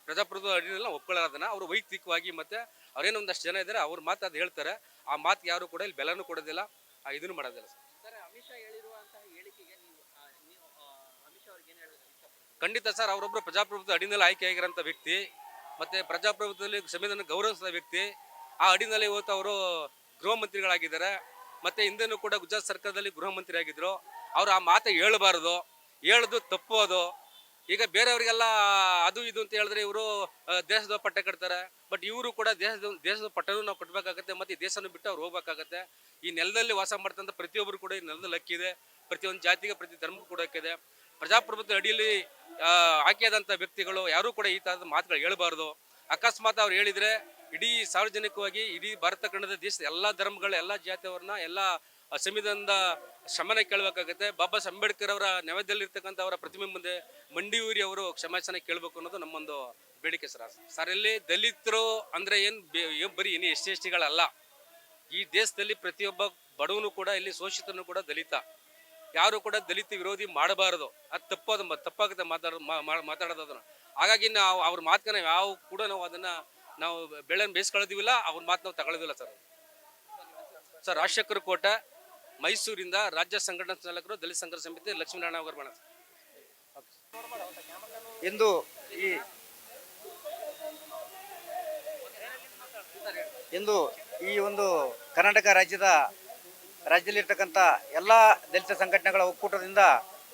ಪ್ರಜಾಪ್ರಭುತ್ವ ಅಡಿನೆಲ್ಲ ಒಪ್ಕೊಳ್ಳಲ್ಲ ಅದನ್ನ. ಅವರು ವೈಯಕ್ತಿಕವಾಗಿ ಮತ್ತೆ ಅವ್ರೇನೋ ಒಂದಷ್ಟು ಜನ ಇದ್ದಾರೆ ಅವ್ರ ಮಾತು ಅದು ಹೇಳ್ತಾರೆ. ಆ ಮಾತು ಯಾರು ಕೂಡ ಇಲ್ಲಿ ಬೆಲೆನೂ ಕೊಡೋದಿಲ್ಲ ಆ ಇದನ್ನು ಮಾಡೋದಿಲ್ಲ ಸರ್. ಖಂಡಿತ ಸರ್ ಅವರೊಬ್ಬರು ಪ್ರಜಾಪ್ರಭುತ್ವ ಅಡಿನಲ್ಲಿ ಆಯ್ಕೆ ಆಗಿರೋಂಥ ವ್ಯಕ್ತಿ ಮತ್ತೆ ಪ್ರಜಾಪ್ರಭುತ್ವದಲ್ಲಿ ಸಂವಿಧಾನ ಗೌರವಿಸಿದ ವ್ಯಕ್ತಿ ಆ ಅಡಿನಲ್ಲಿ ಇವತ್ತು ಅವರು ಗೃಹ ಮಂತ್ರಿಗಳಾಗಿದ್ದಾರೆ. ಮತ್ತೆ ಹಿಂದೆನೂ ಕೂಡ ಗುಜರಾತ್ ಸರ್ಕಾರದಲ್ಲಿ ಗೃಹ ಮಂತ್ರಿ ಆಗಿದ್ರು ಅವ್ರು ಆ ಮಾತು ಹೇಳಬಾರದು, ಹೇಳೋದು ತಪ್ಪೋದು ಈಗ ಬೇರೆಯವರಿಗೆಲ್ಲ ಅದು ಇದು ಅಂತ ಹೇಳಿದ್ರೆ ಇವರು ದೇಶದ ಪಟ್ಟೆ ಕಟ್ತಾರೆ. ಬಟ್ ಇವರು ಕೂಡ ದೇಶದ ದೇಶದ ಪಟ್ಟನೂ ನಾವು ಕಟ್ಟಬೇಕಾಗತ್ತೆ ಮತ್ತೆ ಈ ದೇಶನ ಬಿಟ್ಟು ಅವ್ರು ಹೋಗ್ಬೇಕಾಗತ್ತೆ. ಈ ನೆಲದಲ್ಲಿ ವಾಸ ಮಾಡ್ತಂತ ಪ್ರತಿಯೊಬ್ಬರು ಕೂಡ ಈ ನೆಲದಲ್ಲಿ ಹಕ್ಕಿದೆ ಪ್ರತಿಯೊಂದು ಜಾತಿಗೆ, ಪ್ರತಿ ಧರ್ಮಕ್ಕೂ ಕೂಡ ಹಕ್ಕಿದೆ ಪ್ರಜಾಪ್ರಭುತ್ವ ಅಡಿಯಲ್ಲಿ ಆಯ್ಕೆಯಾದಂಥ ವ್ಯಕ್ತಿಗಳು ಯಾರೂ ಕೂಡ ಈ ಥರದ ಮಾತುಗಳು ಹೇಳಬಾರ್ದು. ಅಕಸ್ಮಾತ್ ಅವ್ರು ಹೇಳಿದ್ರೆ ಇಡೀ ಸಾರ್ವಜನಿಕವಾಗಿ, ಇಡೀ ಭಾರತ ಖಂಡದ ದೇಶದ ಎಲ್ಲ ಧರ್ಮಗಳ, ಎಲ್ಲ ಜಾತಿಯವ್ರನ್ನ, ಎಲ್ಲ ಸಂವಿಧಾನದ ಶಮನ ಕೇಳಬೇಕಾಗುತ್ತೆ. ಬಾಬಾ ಅಂಬೇಡ್ಕರ್ ಅವರ ನೆವದಲ್ಲಿರ್ತಕ್ಕಂಥ ಅವರ ಪ್ರತಿಮೆ ಮುಂದೆ ಮಂಡಿ ಊರಿ ಅವರು ಕ್ಷಮಾಚನೆ ಕೇಳಬೇಕು ಅನ್ನೋದು ನಮ್ಮೊಂದು ಬೇಡಿಕೆ ಸರ್. ಸರ್, ಇಲ್ಲಿ ದಲಿತರು ಅಂದ್ರೆ ಏನ್ ಬರೀ ಏನು ಎಸ್ ಟಿ ಎಸ್ ಟಿಗಳಲ್ಲ. ಈ ದೇಶದಲ್ಲಿ ಪ್ರತಿಯೊಬ್ಬ ಬಡವನು ಕೂಡ, ಇಲ್ಲಿ ಶೋಷಿತನು ಕೂಡ ದಲಿತ. ಯಾರು ಕೂಡ ದಲಿತ ವಿರೋಧಿ ಮಾಡಬಾರದು. ಅದು ತಪ್ಪು, ಅದು ತಪ್ಪಾಗುತ್ತೆ ಮಾತಾಡೋದು ಮಾತಾಡೋದು ಅದನ್ನ. ಹಾಗಾಗಿ ನಾವು ಅವ್ರ ಮಾತನ್ನ ಯಾವ ಕೂಡ ನಾವು ಅದನ್ನ ನಾವು ಬೆಳೆನ ಬೇಯಿಸ್ಕೊಳ್ಳೋದಿಲ್ಲ ಅವ್ರ ಮಾತು ನಾವು ತಗೊಳ್ಳೋದಿಲ್ಲ ಸರ್ ಸರ್, ರಾಜಶೇಖರ ಕೋಟ, ಮೈಸೂರಿಂದ ರಾಜ್ಯ ಸಂಘಟನಾ ಚಾಲಕರು ದಲಿತ ಸಂಘರ್ಷ ಸಮಿತಿ, ಲಕ್ಷ್ಮೀನಾರಾಯಣ ಅವರು ಬಣ ಇಂದು ಈ ಇಂದು ಈ ಒಂದು ಕರ್ನಾಟಕ ರಾಜ್ಯದ ರಾಜ್ಯದಲ್ಲಿರ್ತಕ್ಕಂಥ ಎಲ್ಲ ದಲಿತ ಸಂಘಟನೆಗಳ ಒಕ್ಕೂಟದಿಂದ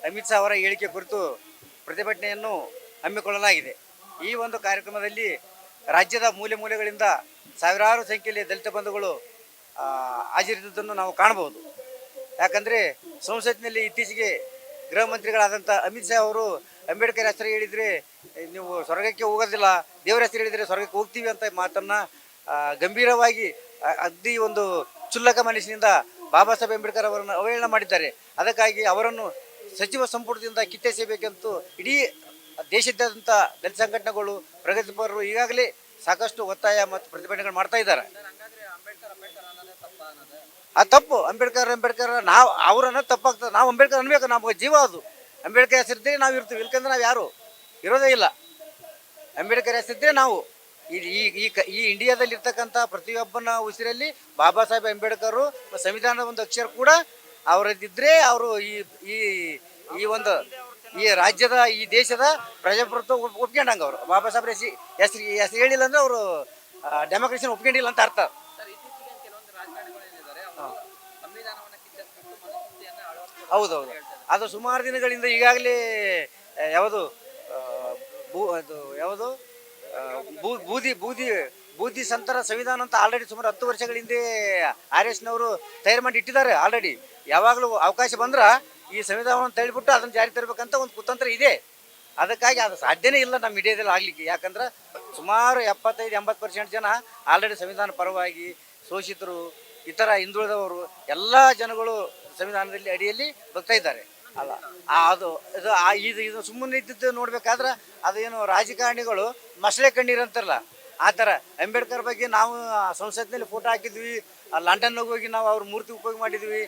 ಅಮಿತ್ ಶಾ ಅವರ ಹೇಳಿಕೆ ಕುರಿತು ಪ್ರತಿಭಟನೆಯನ್ನು ಹಮ್ಮಿಕೊಳ್ಳಲಾಗಿದೆ. ಈ ಒಂದು ಕಾರ್ಯಕ್ರಮದಲ್ಲಿ ರಾಜ್ಯದ ಮೂಲೆ ಮೂಲೆಗಳಿಂದ ಸಾವಿರಾರು ಸಂಖ್ಯೆಯಲ್ಲಿ ದಲಿತ ಬಂಧುಗಳು ಆ, ಹಾಜರಿದ್ದುದನ್ನು ನಾವು ಕಾಣಬಹುದು. ಯಾಕಂದರೆ ಸಂಸತ್ತಿನಲ್ಲಿ ಇತ್ತೀಚೆಗೆ ಗೃಹ ಮಂತ್ರಿಗಳಾದಂಥ ಅಮಿತ್ ಶಾ ಅವರು ಅಂಬೇಡ್ಕರ್ ಹೆಸರು ಹೇಳಿದರೆ ನೀವು ಸ್ವರ್ಗಕ್ಕೆ ಹೋಗೋದಿಲ್ಲ ದೇವರ ಹೆಸರು ಹೇಳಿದರೆ ಸ್ವರ್ಗಕ್ಕೆ ಹೋಗ್ತೀವಿ ಅಂತ ಮಾತನ್ನು ಗಂಭೀರವಾಗಿ ಅಗ್ದಿ ಒಂದು ಚುಲ್ಲಕ ಮನಸ್ಸಿನಿಂದ ಬಾಬಾ ಸಾಹೇಬ್ ಅಂಬೇಡ್ಕರ್ ಅವರನ್ನು ಅವಹೇಳನ ಮಾಡಿದ್ದಾರೆ. ಅದಕ್ಕಾಗಿ ಅವರನ್ನು ಸಚಿವ ಸಂಪುಟದಿಂದ ಕಿತ್ತೆಸಬೇಕೆಂದು ಇಡೀ ದೇಶದಾದ್ಯಂತ ದಲಿತ ಸಂಘಟನೆಗಳು, ಪ್ರಗತಿಪರರು ಈಗಾಗಲೇ ಸಾಕಷ್ಟು ಒತ್ತಾಯ ಮತ್ತು ಪ್ರತಿಭಟನೆಗಳು ಮಾಡ್ತಾ ಇದ್ದಾರೆ. ಆ ತಪ್ಪು. ಅಂಬೇಡ್ಕರ್ ಅಂಬೇಡ್ಕರ್, ನಾವು ಅವ್ರನ್ನ ತಪ್ಪಾಗ್ತದೆ. ನಾವು ಅಂಬೇಡ್ಕರ್ ಅನ್ಬೇಕು. ನಮಗೆ ಜೀವ ಅದು. ಅಂಬೇಡ್ಕರ್ ಹೆಸರಿದ್ರೆ ನಾವು ಇರ್ತೀವಿ. ಇಲ್ಕಂದ್ರೆ ನಾವು ಯಾರು? ಇರೋದೇ ಇಲ್ಲ. ಅಂಬೇಡ್ಕರ್ ಹೆಸರಿದ್ದರೆ ನಾವು ಈ ಈ ಈ ಇಂಡಿಯಾದಲ್ಲಿ ಇರ್ತಕ್ಕಂಥ ಪ್ರತಿಯೊಬ್ಬನ ಉಸಿರಲ್ಲಿ ಬಾಬಾ ಸಾಹೇಬ್ ಅಂಬೇಡ್ಕರ್ ಸಂವಿಧಾನದ ಒಂದು ಅಕ್ಷರ ಕೂಡ ಅವರದ್ದಿದ್ರೆ ಅವರು ಈ ಈ ಒಂದು ಈ ರಾಜ್ಯದ ಈ ದೇಶದ ಪ್ರಜಾಪ್ರಭುತ್ವ ಒಪ್ಕೊಂಡಂಗ ಅವರು. ಬಾಬಾ ಸಾಹೇಬ್ರ ಹೆಸರು ಹೆಸರು ಹೆಸರು ಹೇಳಿಲ್ಲ ಅಂದ್ರೆ ಅವರು ಡೆಮೋಕ್ರಸಿನ ಒಪ್ಕೊಂಡಿಲ್ಲ ಅಂತ ಅರ್ಥ. ಹೌದೌದು. ಅದು ಸುಮಾರು ದಿನಗಳಿಂದ ಈಗಾಗಲೇ ಯಾವುದು ಭೂ ಅದು ಯಾವುದು ಭೂ ಬೂ- ಬೂದಿ ಬೂದಿ ಬೂದಿ ಸಂತರ ಸಂವಿಧಾನ ಅಂತ ಆಲ್ರೆಡಿ ಸುಮಾರು ಹತ್ತು ವರ್ಷಗಳ ಹಿಂದೆ ಆರ್ ಎಸ್ನವರು ತಯಾರು ಮಾಡಿ ಇಟ್ಟಿದ್ದಾರೆ ಆಲ್ರೆಡಿ ಯಾವಾಗಲೂ ಅವಕಾಶ ಬಂದ್ರೆ ಈ ಸಂವಿಧಾನವನ್ನು ತಳ್ಳಿಬಿಟ್ಟು ಅದನ್ನು ಜಾರಿ ತರಬೇಕಂತ ಒಂದು ಕುತಂತ್ರ ಇದೆ. ಅದಕ್ಕಾಗಿ ಅದು ಸಾಧ್ಯನೇ ಇಲ್ಲ ನಮ್ಮ ಇಂಡಿಯಾದಲ್ಲಿ ಆಗಲಿಕ್ಕೆ. ಯಾಕಂದ್ರೆ ಸುಮಾರು ಎಪ್ಪತ್ತೈದು, ಎಂಬತ್ತು ಪರ್ಸೆಂಟ್ ಜನ ಆಲ್ರೆಡಿ ಸಂವಿಧಾನ ಪರವಾಗಿ ಶೋಷಿತರು, ಇತರ ಹಿಂದುಳಿದವರು, ಎಲ್ಲ ಜನಗಳು ಸಂವಿಧಾನದಲ್ಲಿ ಅಡಿಯಲ್ಲಿ ಬರ್ತಾ ಇದ್ದಾರೆ. ಅಲ್ಲ ಅದು, ಇದು ಇದು ಇದು ಸುಮ್ಮನೆ ಇದ್ದಿದ್ದು ನೋಡ್ಬೇಕಾದ್ರೆ ಅದೇನು ರಾಜಕಾರಣಿಗಳು ಮಸಳೆ ಕಣ್ಣೀರು ಅಂತಾರಲ್ಲ, ಆ ಥರ. ಅಂಬೇಡ್ಕರ್ ಬಗ್ಗೆ ನಾವು ಸಂಸತ್ನಲ್ಲಿ ಫೋಟೋ ಹಾಕಿದ್ವಿ ಲಂಡನ್ಗೆ ಹೋಗಿ ನಾವು ಅವ್ರ ಮೂರ್ತಿ ಉಪಯೋಗ ಮಾಡಿದ್ವಿ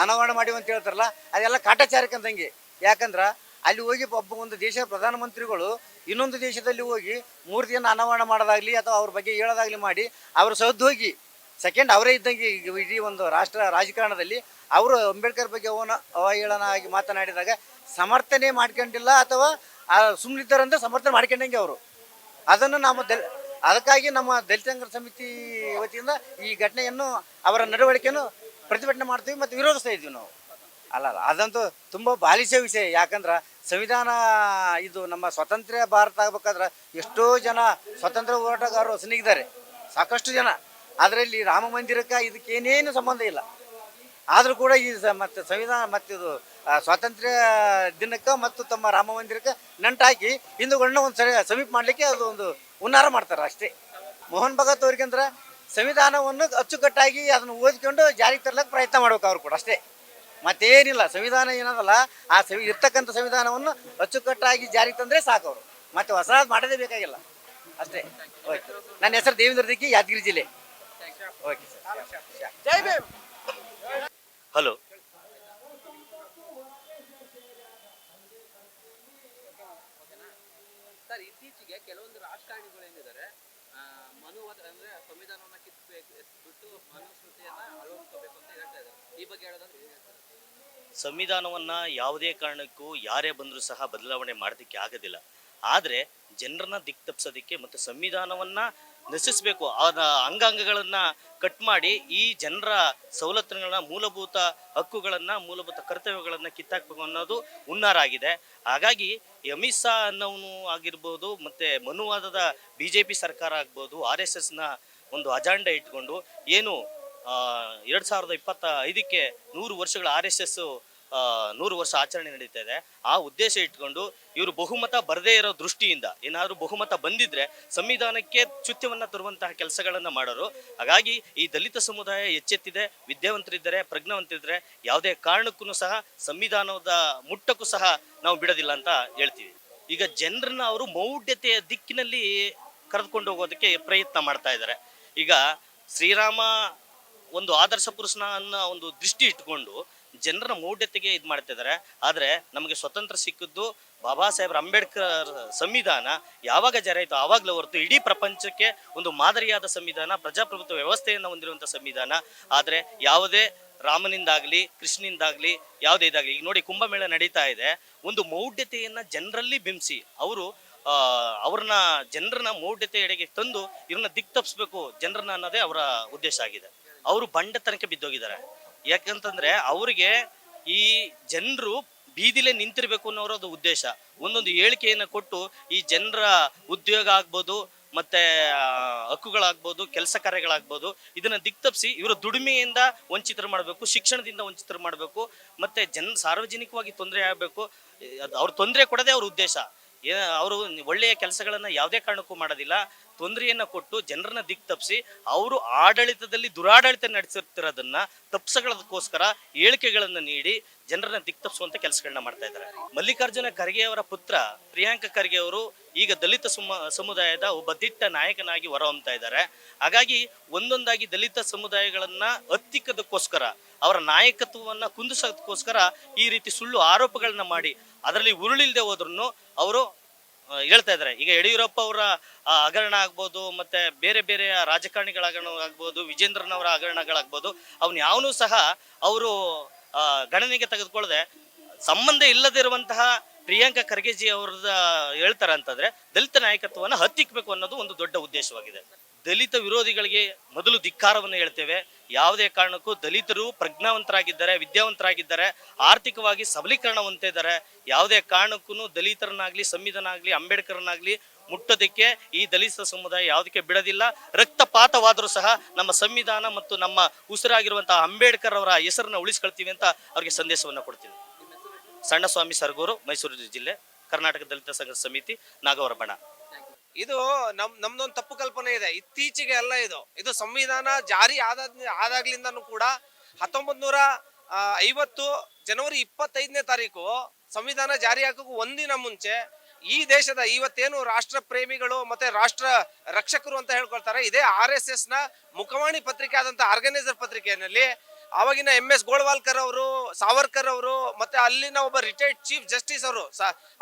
ಅನಾವರಣ ಮಾಡಿವಿ ಅಂತ ಹೇಳ್ತಾರಲ್ಲ, ಅದೆಲ್ಲ ಕಾಟಾಚಾರಕ್ಕೆ ಅಂದಂಗೆ. ಯಾಕಂದ್ರೆ ಅಲ್ಲಿ ಹೋಗಿ ಒಬ್ಬ ಒಂದು ದೇಶದ ಪ್ರಧಾನಮಂತ್ರಿಗಳು ಇನ್ನೊಂದು ದೇಶದಲ್ಲಿ ಹೋಗಿ ಮೂರ್ತಿಯನ್ನು ಅನಾವರಣ ಮಾಡೋದಾಗ್ಲಿ ಅಥವಾ ಅವ್ರ ಬಗ್ಗೆ ಹೇಳೋದಾಗ್ಲಿ ಮಾಡಿ ಅವರು ಸದ್ದು ಹೋಗಿ. ಸೆಕೆಂಡ್ ಅವರೇ ಇದ್ದಂಗೆ ಇಡೀ ಒಂದು ರಾಷ್ಟ್ರ ರಾಜಕಾರಣದಲ್ಲಿ ಅವರು ಅಂಬೇಡ್ಕರ್ ಬಗ್ಗೆ ಅವನ ಅವಹೇಳನ ಆಗಿ ಮಾತನಾಡಿದಾಗ ಸಮರ್ಥನೆ ಮಾಡ್ಕೊಂಡಿಲ್ಲ ಅಥವಾ ಸುಮ್ಮನಿದ್ದಾರಂದ್ರೆ ಸಮರ್ಥನೆ ಮಾಡ್ಕೊಂಡಂಗೆ ಅವರು. ಅದನ್ನು ನಾವು ದಲ್, ಅದಕ್ಕಾಗಿ ನಮ್ಮ ದಲಿತ ಸಮಿತಿ ವತಿಯಿಂದ ಈ ಘಟನೆಯನ್ನು ಅವರ ನಡವಳಿಕೆಯನ್ನು ಪ್ರತಿಭಟನೆ ಮಾಡ್ತೀವಿ ಮತ್ತು ವಿರೋಧಿಸ್ತಾ ಇದ್ದೀವಿ ನಾವು. ಅಲ್ಲ ಅಲ್ಲ, ಅದಂತೂ ತುಂಬ ಬಾಲಿಸ ವಿಷಯ. ಯಾಕಂದ್ರೆ ಸಂವಿಧಾನ, ಇದು ನಮ್ಮ ಸ್ವತಂತ್ರ ಭಾರತ ಆಗ್ಬೇಕಾದ್ರೆ ಎಷ್ಟೋ ಜನ ಸ್ವತಂತ್ರ ಹೋರಾಟಗಾರರು ಸ್ನಿಗಿದ್ದಾರೆ ಸಾಕಷ್ಟು ಜನ. ಅದರಲ್ಲಿ ರಾಮ ಮಂದಿರಕ್ಕೆ ಇದಕ್ಕೇನೇನು ಸಂಬಂಧ ಇಲ್ಲ. ಆದರೂ ಕೂಡ ಈ ಮತ್ತು ಸಂವಿಧಾನ, ಮತ್ತು ಇದು ಸ್ವಾತಂತ್ರ್ಯ ದಿನಕ್ಕೆ ಮತ್ತು ತಮ್ಮ ರಾಮ ಮಂದಿರಕ್ಕೆ ನಂಟಾಕಿ ಹಿಂದೂಗಳನ್ನ ಒಂದು ಸರಿ ಸಮೀಪ ಮಾಡಲಿಕ್ಕೆ ಅದು ಒಂದು ಹುನ್ನಾರ ಮಾಡ್ತಾರೆ ಅಷ್ಟೇ. ಮೋಹನ್ ಭಗತ್ ಅವ್ರಿಗಂದ್ರೆ ಸಂವಿಧಾನವನ್ನು ಅಚ್ಚುಕಟ್ಟಾಗಿ ಅದನ್ನು ಓದಿಕೊಂಡು ಜಾರಿಗೆ ತರ್ಲಕ್ಕೆ ಪ್ರಯತ್ನ ಮಾಡ್ಬೇಕು ಅವ್ರು ಕೂಡ ಅಷ್ಟೇ. ಮತ್ತೇನಿಲ್ಲ ಸಂವಿಧಾನ ಏನದಲ್ಲ ಆ ಸವಿ ಇರ್ತಕ್ಕಂಥ ಸಂವಿಧಾನವನ್ನು ಅಚ್ಚುಕಟ್ಟಾಗಿ ಜಾರಿಗೆ ತಂದರೆ ಸಾಕು ಅವರು. ಮತ್ತೆ ಹೊಸದು ಮಾಡೋದೇ ಬೇಕಾಗಿಲ್ಲ. ಅಷ್ಟೇ. ಓಕೆ ನನ್ನ ಹೆಸರು ದೇವೇಂದ್ರ ದಿಕ್ಕಿ ಯಾದಗಿರಿ ಜಿಲ್ಲೆ. Okay sir. Jai Bhim. Hello. Sir ಇತ್ತೀಚೆಗೆ ಕೆಲವೊಂದು ರಾಜಕಾರಣಿಗಳು ಏನಿದ್ದಾರೆ ಮನು ಮನುವಾದ ಅಂದ್ರೆ ಸಂವಿಧಾನವನ್ನ ಸಂವಿಧಾನವನ್ನ ಯಾವುದೇ ಕಾರಣಕ್ಕೂ ಯಾರೇ ಬಂದರೂ ಸಹ ಬದಲಾವಣೆ ಮಾಡೋದಕ್ಕೆ ಆಗೋದಿಲ್ಲ. ಆದರೆ ಜನರನ್ನ ದಿಕ್ ತಪ್ಪಿಸೋದಕ್ಕೆ ಮತ್ತು ಸಂವಿಧಾನವನ್ನ ನಶಿಸಬೇಕು, ಆದ ಅಂಗಾಂಗಗಳನ್ನ ಕಟ್ ಮಾಡಿ ಈ ಜನರ ಸವಲತ್ತುಗಳನ್ನ, ಮೂಲಭೂತ ಹಕ್ಕುಗಳನ್ನ, ಮೂಲಭೂತ ಕರ್ತವ್ಯಗಳನ್ನ ಕಿತ್ತಾಕ್ಬೇಕು ಅನ್ನೋದು ಹುನ್ನಾರ ಆಗಿದೆ. ಹಾಗಾಗಿ ಅಮಿತ್ ಶಾ ಅನ್ನೋನು ಆಗಿರ್ಬೋದು, ಮತ್ತೆ ಮನುವಾದದ ಬಿ ಜೆ ಪಿ ಸರ್ಕಾರ ಆಗ್ಬೋದು, ಆರ್ ಎಸ್ ಎಸ್ನ ಒಂದು ಅಜಾಂಡ ಇಟ್ಕೊಂಡು ಏನು ಎರಡು ಸಾವಿರದ ಇಪ್ಪತ್ತ ಐದಕ್ಕೆ ನೂರು ವರ್ಷಗಳ ಆರ್ ಎಸ್ ಎಸ್ ನೂರು ವರ್ಷ ಆಚರಣೆ ನಡೀತಾ ಇದೆ. ಆ ಉದ್ದೇಶ ಇಟ್ಕೊಂಡು ಇವರು ಬಹುಮತ ಬರದೇ ಇರೋ ದೃಷ್ಟಿಯಿಂದ, ಏನಾದರೂ ಬಹುಮತ ಬಂದಿದ್ರೆ ಸಂವಿಧಾನಕ್ಕೆ ಚ್ಯುತ್ಯವನ್ನು ತರುವಂತಹ ಕೆಲಸಗಳನ್ನು ಮಾಡೋರು. ಹಾಗಾಗಿ ಈ ದಲಿತ ಸಮುದಾಯ ಎಚ್ಚೆತ್ತಿದೆ, ವಿದ್ಯಾವಂತರಿದ್ದರೆ, ಪ್ರಜ್ಞಾವಂತರಿದ್ದರೆ. ಯಾವುದೇ ಕಾರಣಕ್ಕೂ ಸಹ ಸಂವಿಧಾನದ ಮುಟ್ಟಕ್ಕೂ ಸಹ ನಾವು ಬಿಡೋದಿಲ್ಲ ಅಂತ ಹೇಳ್ತೀವಿ. ಈಗ ಜನರನ್ನ ಅವರು ಮೌಢ್ಯತೆಯ ದಿಕ್ಕಿನಲ್ಲಿ ಕರೆದುಕೊಂಡು ಹೋಗೋದಕ್ಕೆ ಪ್ರಯತ್ನ ಮಾಡ್ತಾ ಇದ್ದಾರೆ. ಈಗ ಶ್ರೀರಾಮ ಒಂದು ಆದರ್ಶ ಪುರುಷನ ಅನ್ನೋ ಒಂದು ದೃಷ್ಟಿ ಇಟ್ಕೊಂಡು ಜನರ ಮೌಢ್ಯತೆಗೆ ಇದು ಮಾಡ್ತಿದ್ದಾರೆ ಆದರೆ ನಮಗೆ ಸ್ವತಂತ್ರ ಸಿಕ್ಕಿದ್ದು ಬಾಬಾ ಸಾಹೇಬ್ ಅಂಬೇಡ್ಕರ್ ಸಂವಿಧಾನ ಯಾವಾಗ ಜರಾಯಿತು ಆವಾಗಲೇ ಹೊರತು ಇಡೀ ಪ್ರಪಂಚಕ್ಕೆ ಒಂದು ಮಾದರಿಯಾದ ಸಂವಿಧಾನ, ಪ್ರಜಾಪ್ರಭುತ್ವ ವ್ಯವಸ್ಥೆಯನ್ನು ಹೊಂದಿರುವಂಥ ಸಂವಿಧಾನ. ಆದರೆ ಯಾವುದೇ ರಾಮನಿಂದಾಗಲಿ, ಕೃಷ್ಣನಿಂದಾಗಲಿ, ಯಾವುದೇ ಇದಾಗಲಿ, ಈಗ ನೋಡಿ ಕುಂಭಮೇಳ ನಡೀತಾ ಇದೆ. ಒಂದು ಮೌಢ್ಯತೆಯನ್ನು ಜನರಲ್ಲಿ ಬಿಂಬಿಸಿ, ಅವರು ಅವ್ರನ್ನ ಜನರನ್ನ ಮೌಢ್ಯತೆ ಎಡೆಗೆ ತಂದು ಇವ್ರನ್ನ ದಿಕ್ ತಪ್ಪಿಸ್ಬೇಕು ಜನರನ್ನ ಅನ್ನೋದೇ ಅವರ ಉದ್ದೇಶ ಆಗಿದೆ. ಅವರು ಬಂಡತನಕ್ಕೆ ಬಿದ್ದೋಗಿದ್ದಾರೆ. ಯಾಕಂತಂದ್ರೆ ಅವರಿಗೆ ಈ ಜನರು ಬೀದಿಲೇ ನಿಂತಿರ್ಬೇಕು ಅನ್ನೋರೋದು ಉದ್ದೇಶ. ಒಂದೊಂದು ಹೇಳಿಕೆಯನ್ನು ಕೊಟ್ಟು ಈ ಜನರ ಉದ್ಯೋಗ ಆಗ್ಬೋದು, ಮತ್ತೆ ಹಕ್ಕುಗಳಾಗ್ಬೋದು, ಕೆಲಸ ಕಾರ್ಯಗಳಾಗ್ಬೋದು, ಇದನ್ನ ದಿಕ್ತಪ್ಸಿ ಇವರು ದುಡಿಮೆಯಿಂದ ವಂಚಿತರು ಮಾಡಬೇಕು, ಶಿಕ್ಷಣದಿಂದ ವಂಚಿತರು ಮಾಡಬೇಕು, ಮತ್ತೆ ಜನ ಸಾರ್ವಜನಿಕವಾಗಿ ತೊಂದರೆ ಆಗಬೇಕು ಅವ್ರ ತೊಂದರೆ ಕೊಡೋದೇ ಅವ್ರ ಉದ್ದೇಶ. ಏ, ಅವರು ಒಳ್ಳೆಯ ಕೆಲಸಗಳನ್ನು ಯಾವುದೇ ಕಾರಣಕ್ಕೂ ಮಾಡೋದಿಲ್ಲ. ತೊಂದರೆಯನ್ನ ಕೊಟ್ಟು ಜನರನ್ನ ದಿಕ್ ತಪ್ಪಿಸಿ, ಅವರು ಆಡಳಿತದಲ್ಲಿ ದುರಾಡಳಿತ ನಡೆಸುತ್ತಿರೋದನ್ನ ತಪ್ಪಿಸಗಳದಕ್ಕೋಸ್ಕರ ಹೇಳಿಕೆಗಳನ್ನ ನೀಡಿ ಜನರನ್ನ ದಿಕ್ ತಪ್ಪಿಸುವಂತ ಕೆಲಸಗಳನ್ನ ಮಾಡ್ತಾ ಇದ್ದಾರೆ. ಮಲ್ಲಿಕಾರ್ಜುನ ಖರ್ಗೆ ಅವರ ಪುತ್ರ ಪ್ರಿಯಾಂಕ ಖರ್ಗೆ ಅವರು ಈಗ ದಲಿತ ಸುಮ, ಸಮುದಾಯದ ಒಬ್ಬ ದಿಟ್ಟ ನಾಯಕನಾಗಿ ಹೊರಹೊಮ್ತಾ ಇದ್ದಾರೆ. ಹಾಗಾಗಿ ಒಂದೊಂದಾಗಿ ದಲಿತ ಸಮುದಾಯಗಳನ್ನ ಹತ್ತಿಕ್ಕದಕ್ಕೋಸ್ಕರ ಅವರ ನಾಯಕತ್ವವನ್ನ ಕುಂದಿಸೋದಕ್ಕೋಸ್ಕರ ಈ ರೀತಿ ಸುಳ್ಳು ಆರೋಪಗಳನ್ನ ಮಾಡಿ, ಅದರಲ್ಲಿ ಉರುಳಿಲ್ದೆ ಹೋದ್ರು ಅವರು ಹೇಳ್ತಾ ಇದ್ದಾರೆ. ಈಗ ಯಡಿಯೂರಪ್ಪ ಅವರ ಹಗರಣ ಆಗ್ಬೋದು, ಮತ್ತೆ ಬೇರೆ ಬೇರೆ ರಾಜಕಾರಣಿಗಳ ಹಗರಣ ಆಗ್ಬೋದು, ವಿಜೇಂದ್ರನವರ ಹಗರಣಗಳಾಗ್ಬೋದು, ಅವನ್ ಯಾವನು ಸಹ ಅವರು ಗಣನೆಗೆ ತೆಗೆದುಕೊಳ್ಳದೆ ಸಂಬಂಧ ಇಲ್ಲದಿರುವಂತಹ ಪ್ರಿಯಾಂಕಾ ಖರ್ಗೆಜಿ ಅವ್ರದ ಹೇಳ್ತಾರೆ ಅಂತಂದ್ರೆ ದಲಿತ ನಾಯಕತ್ವವನ್ನು ಹತ್ತಿಕ್ಬೇಕು ಅನ್ನೋದು ಒಂದು ದೊಡ್ಡ ಉದ್ದೇಶವಾಗಿದೆ. ದಲಿತ ವಿರೋಧಿಗಳಿಗೆ ಮೊದಲು ಧಿಕ್ಕಾರವನ್ನು ಹೇಳ್ತೇವೆ. ಯಾವುದೇ ಕಾರಣಕ್ಕೂ ದಲಿತರು ಪ್ರಜ್ಞಾವಂತರಾಗಿದ್ದಾರೆ, ವಿದ್ಯಾವಂತರಾಗಿದ್ದಾರೆ, ಆರ್ಥಿಕವಾಗಿ ಸಬಲೀಕರಣವಂತಿದ್ದಾರೆ. ಯಾವುದೇ ಕಾರಣಕ್ಕೂ ದಲಿತರನ್ನಾಗ್ಲಿ ಸಂವಿಧಾನ ಆಗ್ಲಿ ಅಂಬೇಡ್ಕರ್ನಾಗ್ಲಿ ಮುಟ್ಟೋದಕ್ಕೆ ಈ ದಲಿತ ಸಮುದಾಯ ಯಾವುದಕ್ಕೆ ಬಿಡೋದಿಲ್ಲ. ರಕ್ತಪಾತವಾದರೂ ಸಹ ನಮ್ಮ ಸಂವಿಧಾನ ಮತ್ತು ನಮ್ಮ ಉಸಿರಾಗಿರುವಂತಹ ಅಂಬೇಡ್ಕರ್ ಅವರ ಹೆಸರನ್ನ ಉಳಿಸ್ಕೊಳ್ತೀವಿ ಅಂತ ಅವ್ರಿಗೆ ಸಂದೇಶವನ್ನ ಕೊಡ್ತೀವಿ. ಸಣ್ಣಸ್ವಾಮಿ ಸರ್ಗೂರು, ಮೈಸೂರು ಜಿಲ್ಲೆ, ಕರ್ನಾಟಕ ದಲಿತ ಸಂಘ ಸಮಿತಿ ನಾಗವರ ಬಣ ಇದು ನಮ್, ನಮ್ದೊಂದು ತಪ್ಪು ಕಲ್ಪನೆ ಇದೆ. ಇತ್ತೀಚೆಗೆ ಅಲ್ಲ ಇದು. ಇದು ಸಂವಿಧಾನ ಜಾರಿ ಆದ ಆದಾಗ್ಲಿಂದನೂ ಕೂಡ ಹತ್ತೊಂಬತ್ ನೂರ ಐವತ್ತು ಜನವರಿ ಇಪ್ಪತ್ತೈದನೇ ತಾರೀಕು ಸಂವಿಧಾನ ಜಾರಿ ಆಗೋಕ್ಕೂ ಒಂದಿನ ಮುಂಚೆ ಈ ದೇಶದ ಇವತ್ತೇನು ರಾಷ್ಟ್ರ ಪ್ರೇಮಿಗಳು ಮತ್ತೆ ರಾಷ್ಟ್ರ ರಕ್ಷಕರು ಅಂತ ಹೇಳ್ಕೊಳ್ತಾರೆ, ಇದೇ ಆರ್ ಎಸ್ ಎಸ್ನ ಮುಖವಾಣಿ ಪತ್ರಿಕೆ ಆದಂತ ಆರ್ಗನೈಸರ್ ಪತ್ರಿಕೆಯಲ್ಲಿ. ಆವಾಗಿನ ಎಂ ಎಸ್ ಗೋಳ್ವಾಲ್ಕರ್ ಅವರು, ಸಾವರ್ಕರ್ ಅವರು, ಮತ್ತೆ ಅಲ್ಲಿನ ಒಬ್ಬ ರಿಟೈರ್ಡ್ ಚೀಫ್ ಜಸ್ಟಿಸ್ ಅವರು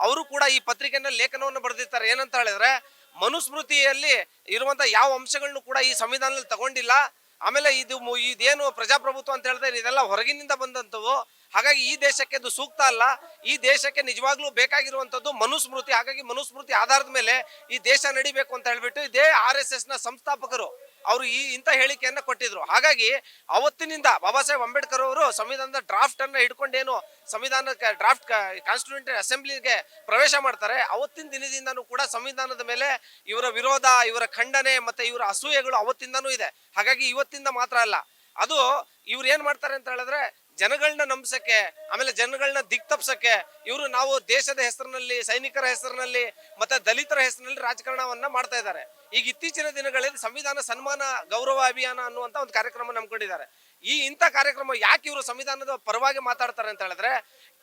ಅವರು ಕೂಡ ಈ ಪತ್ರಿಕೆನ ಲೇಖನವನ್ನು ಬರೆದಿರ್ತಾರೆ. ಏನಂತ ಹೇಳಿದ್ರೆ, ಮನುಸ್ಮೃತಿಯಲ್ಲಿ ಇರುವಂತ ಯಾವ ಅಂಶಗಳನ್ನು ಕೂಡ ಈ ಸಂವಿಧಾನದಲ್ಲಿ ತಗೊಂಡಿಲ್ಲ. ಆಮೇಲೆ ಇದು ಇದೇನು ಪ್ರಜಾಪ್ರಭುತ್ವ ಅಂತ ಹೇಳಿದ್ರೆ ಇದೆಲ್ಲ ಹೊರಗಿನಿಂದ ಬಂದಂಥವು. ಹಾಗಾಗಿ ಈ ದೇಶಕ್ಕೆ ಅದು ಸೂಕ್ತ ಅಲ್ಲ. ಈ ದೇಶಕ್ಕೆ ನಿಜವಾಗ್ಲೂ ಬೇಕಾಗಿರುವಂಥದ್ದು ಮನುಸ್ಮೃತಿ. ಹಾಗಾಗಿ ಮನುಸ್ಮೃತಿ ಆಧಾರದ ಮೇಲೆ ಈ ದೇಶ ನಡಿಬೇಕು ಅಂತ ಹೇಳ್ಬಿಟ್ಟು ಇದೇ ಆರ್ ಎಸ್ ಎಸ್ನ ಸಂಸ್ಥಾಪಕರು ಅವರು ಈ ಇಂಥ ಹೇಳಿಕೆಯನ್ನ ಕೊಟ್ಟಿದ್ರು. ಹಾಗಾಗಿ ಅವತ್ತಿನಿಂದ ಬಾಬಾ ಸಾಹೇಬ್ ಅಂಬೇಡ್ಕರ್ ಅವರು ಸಂವಿಧಾನದ ಡ್ರಾಫ್ಟ್ ಅನ್ನ ಹಿಡ್ಕೊಂಡೇನು ಸಂವಿಧಾನಕ್ಕೆ ಡ್ರಾಫ್ಟ್ ಕಾನ್ಸ್ಟಿಟ್ಯೂಂಟ್ ಅಸೆಂಬ್ಲಿಗೆ ಪ್ರವೇಶ ಮಾಡ್ತಾರೆ, ಅವತ್ತಿನ ದಿನದಿಂದನೂ ಕೂಡ ಸಂವಿಧಾನದ ಮೇಲೆ ಇವರ ವಿರೋಧ, ಇವರ ಖಂಡನೆ ಮತ್ತೆ ಇವರ ಅಸೂಯೆಗಳು ಅವತ್ತಿಂದನೂ ಇದೆ. ಹಾಗಾಗಿ ಇವತ್ತಿಂದ ಮಾತ್ರ ಅಲ್ಲ. ಅದು ಇವ್ರು ಏನ್ ಮಾಡ್ತಾರೆ ಅಂತ ಹೇಳಿದ್ರೆ ಜನಗಳನ್ನ ನಂಬಿಸಕ್ಕೆ, ಆಮೇಲೆ ಜನಗಳನ್ನ ದಿಕ್ತಪ್ಸಕ್ಕೆ ಇವರು ನಾವು ದೇಶದ ಹೆಸರಿನಲ್ಲಿ, ಸೈನಿಕರ ಹೆಸರಿನಲ್ಲಿ, ಮತ್ತೆ ದಲಿತರ ಹೆಸರಿನಲ್ಲಿ ರಾಜಕಾರಣವನ್ನ ಮಾಡ್ತಾ ಇದ್ದಾರೆ. ಈಗ ಇತ್ತೀಚಿನ ದಿನಗಳಲ್ಲಿ ಸಂವಿಧಾನ ಸನ್ಮಾನ ಗೌರವ ಅಭಿಯಾನ ಅನ್ನುವಂತ ಒಂದು ಕಾರ್ಯಕ್ರಮ ನಂಬ್ಕೊಂಡಿದ್ದಾರೆ ಈ ಇಂಥ ಕಾರ್ಯಕ್ರಮ ಯಾಕೆ ಇವರು ಸಂವಿಧಾನದ ಪರವಾಗಿ ಮಾತಾಡ್ತಾರೆ ಅಂತ ಹೇಳಿದ್ರೆ,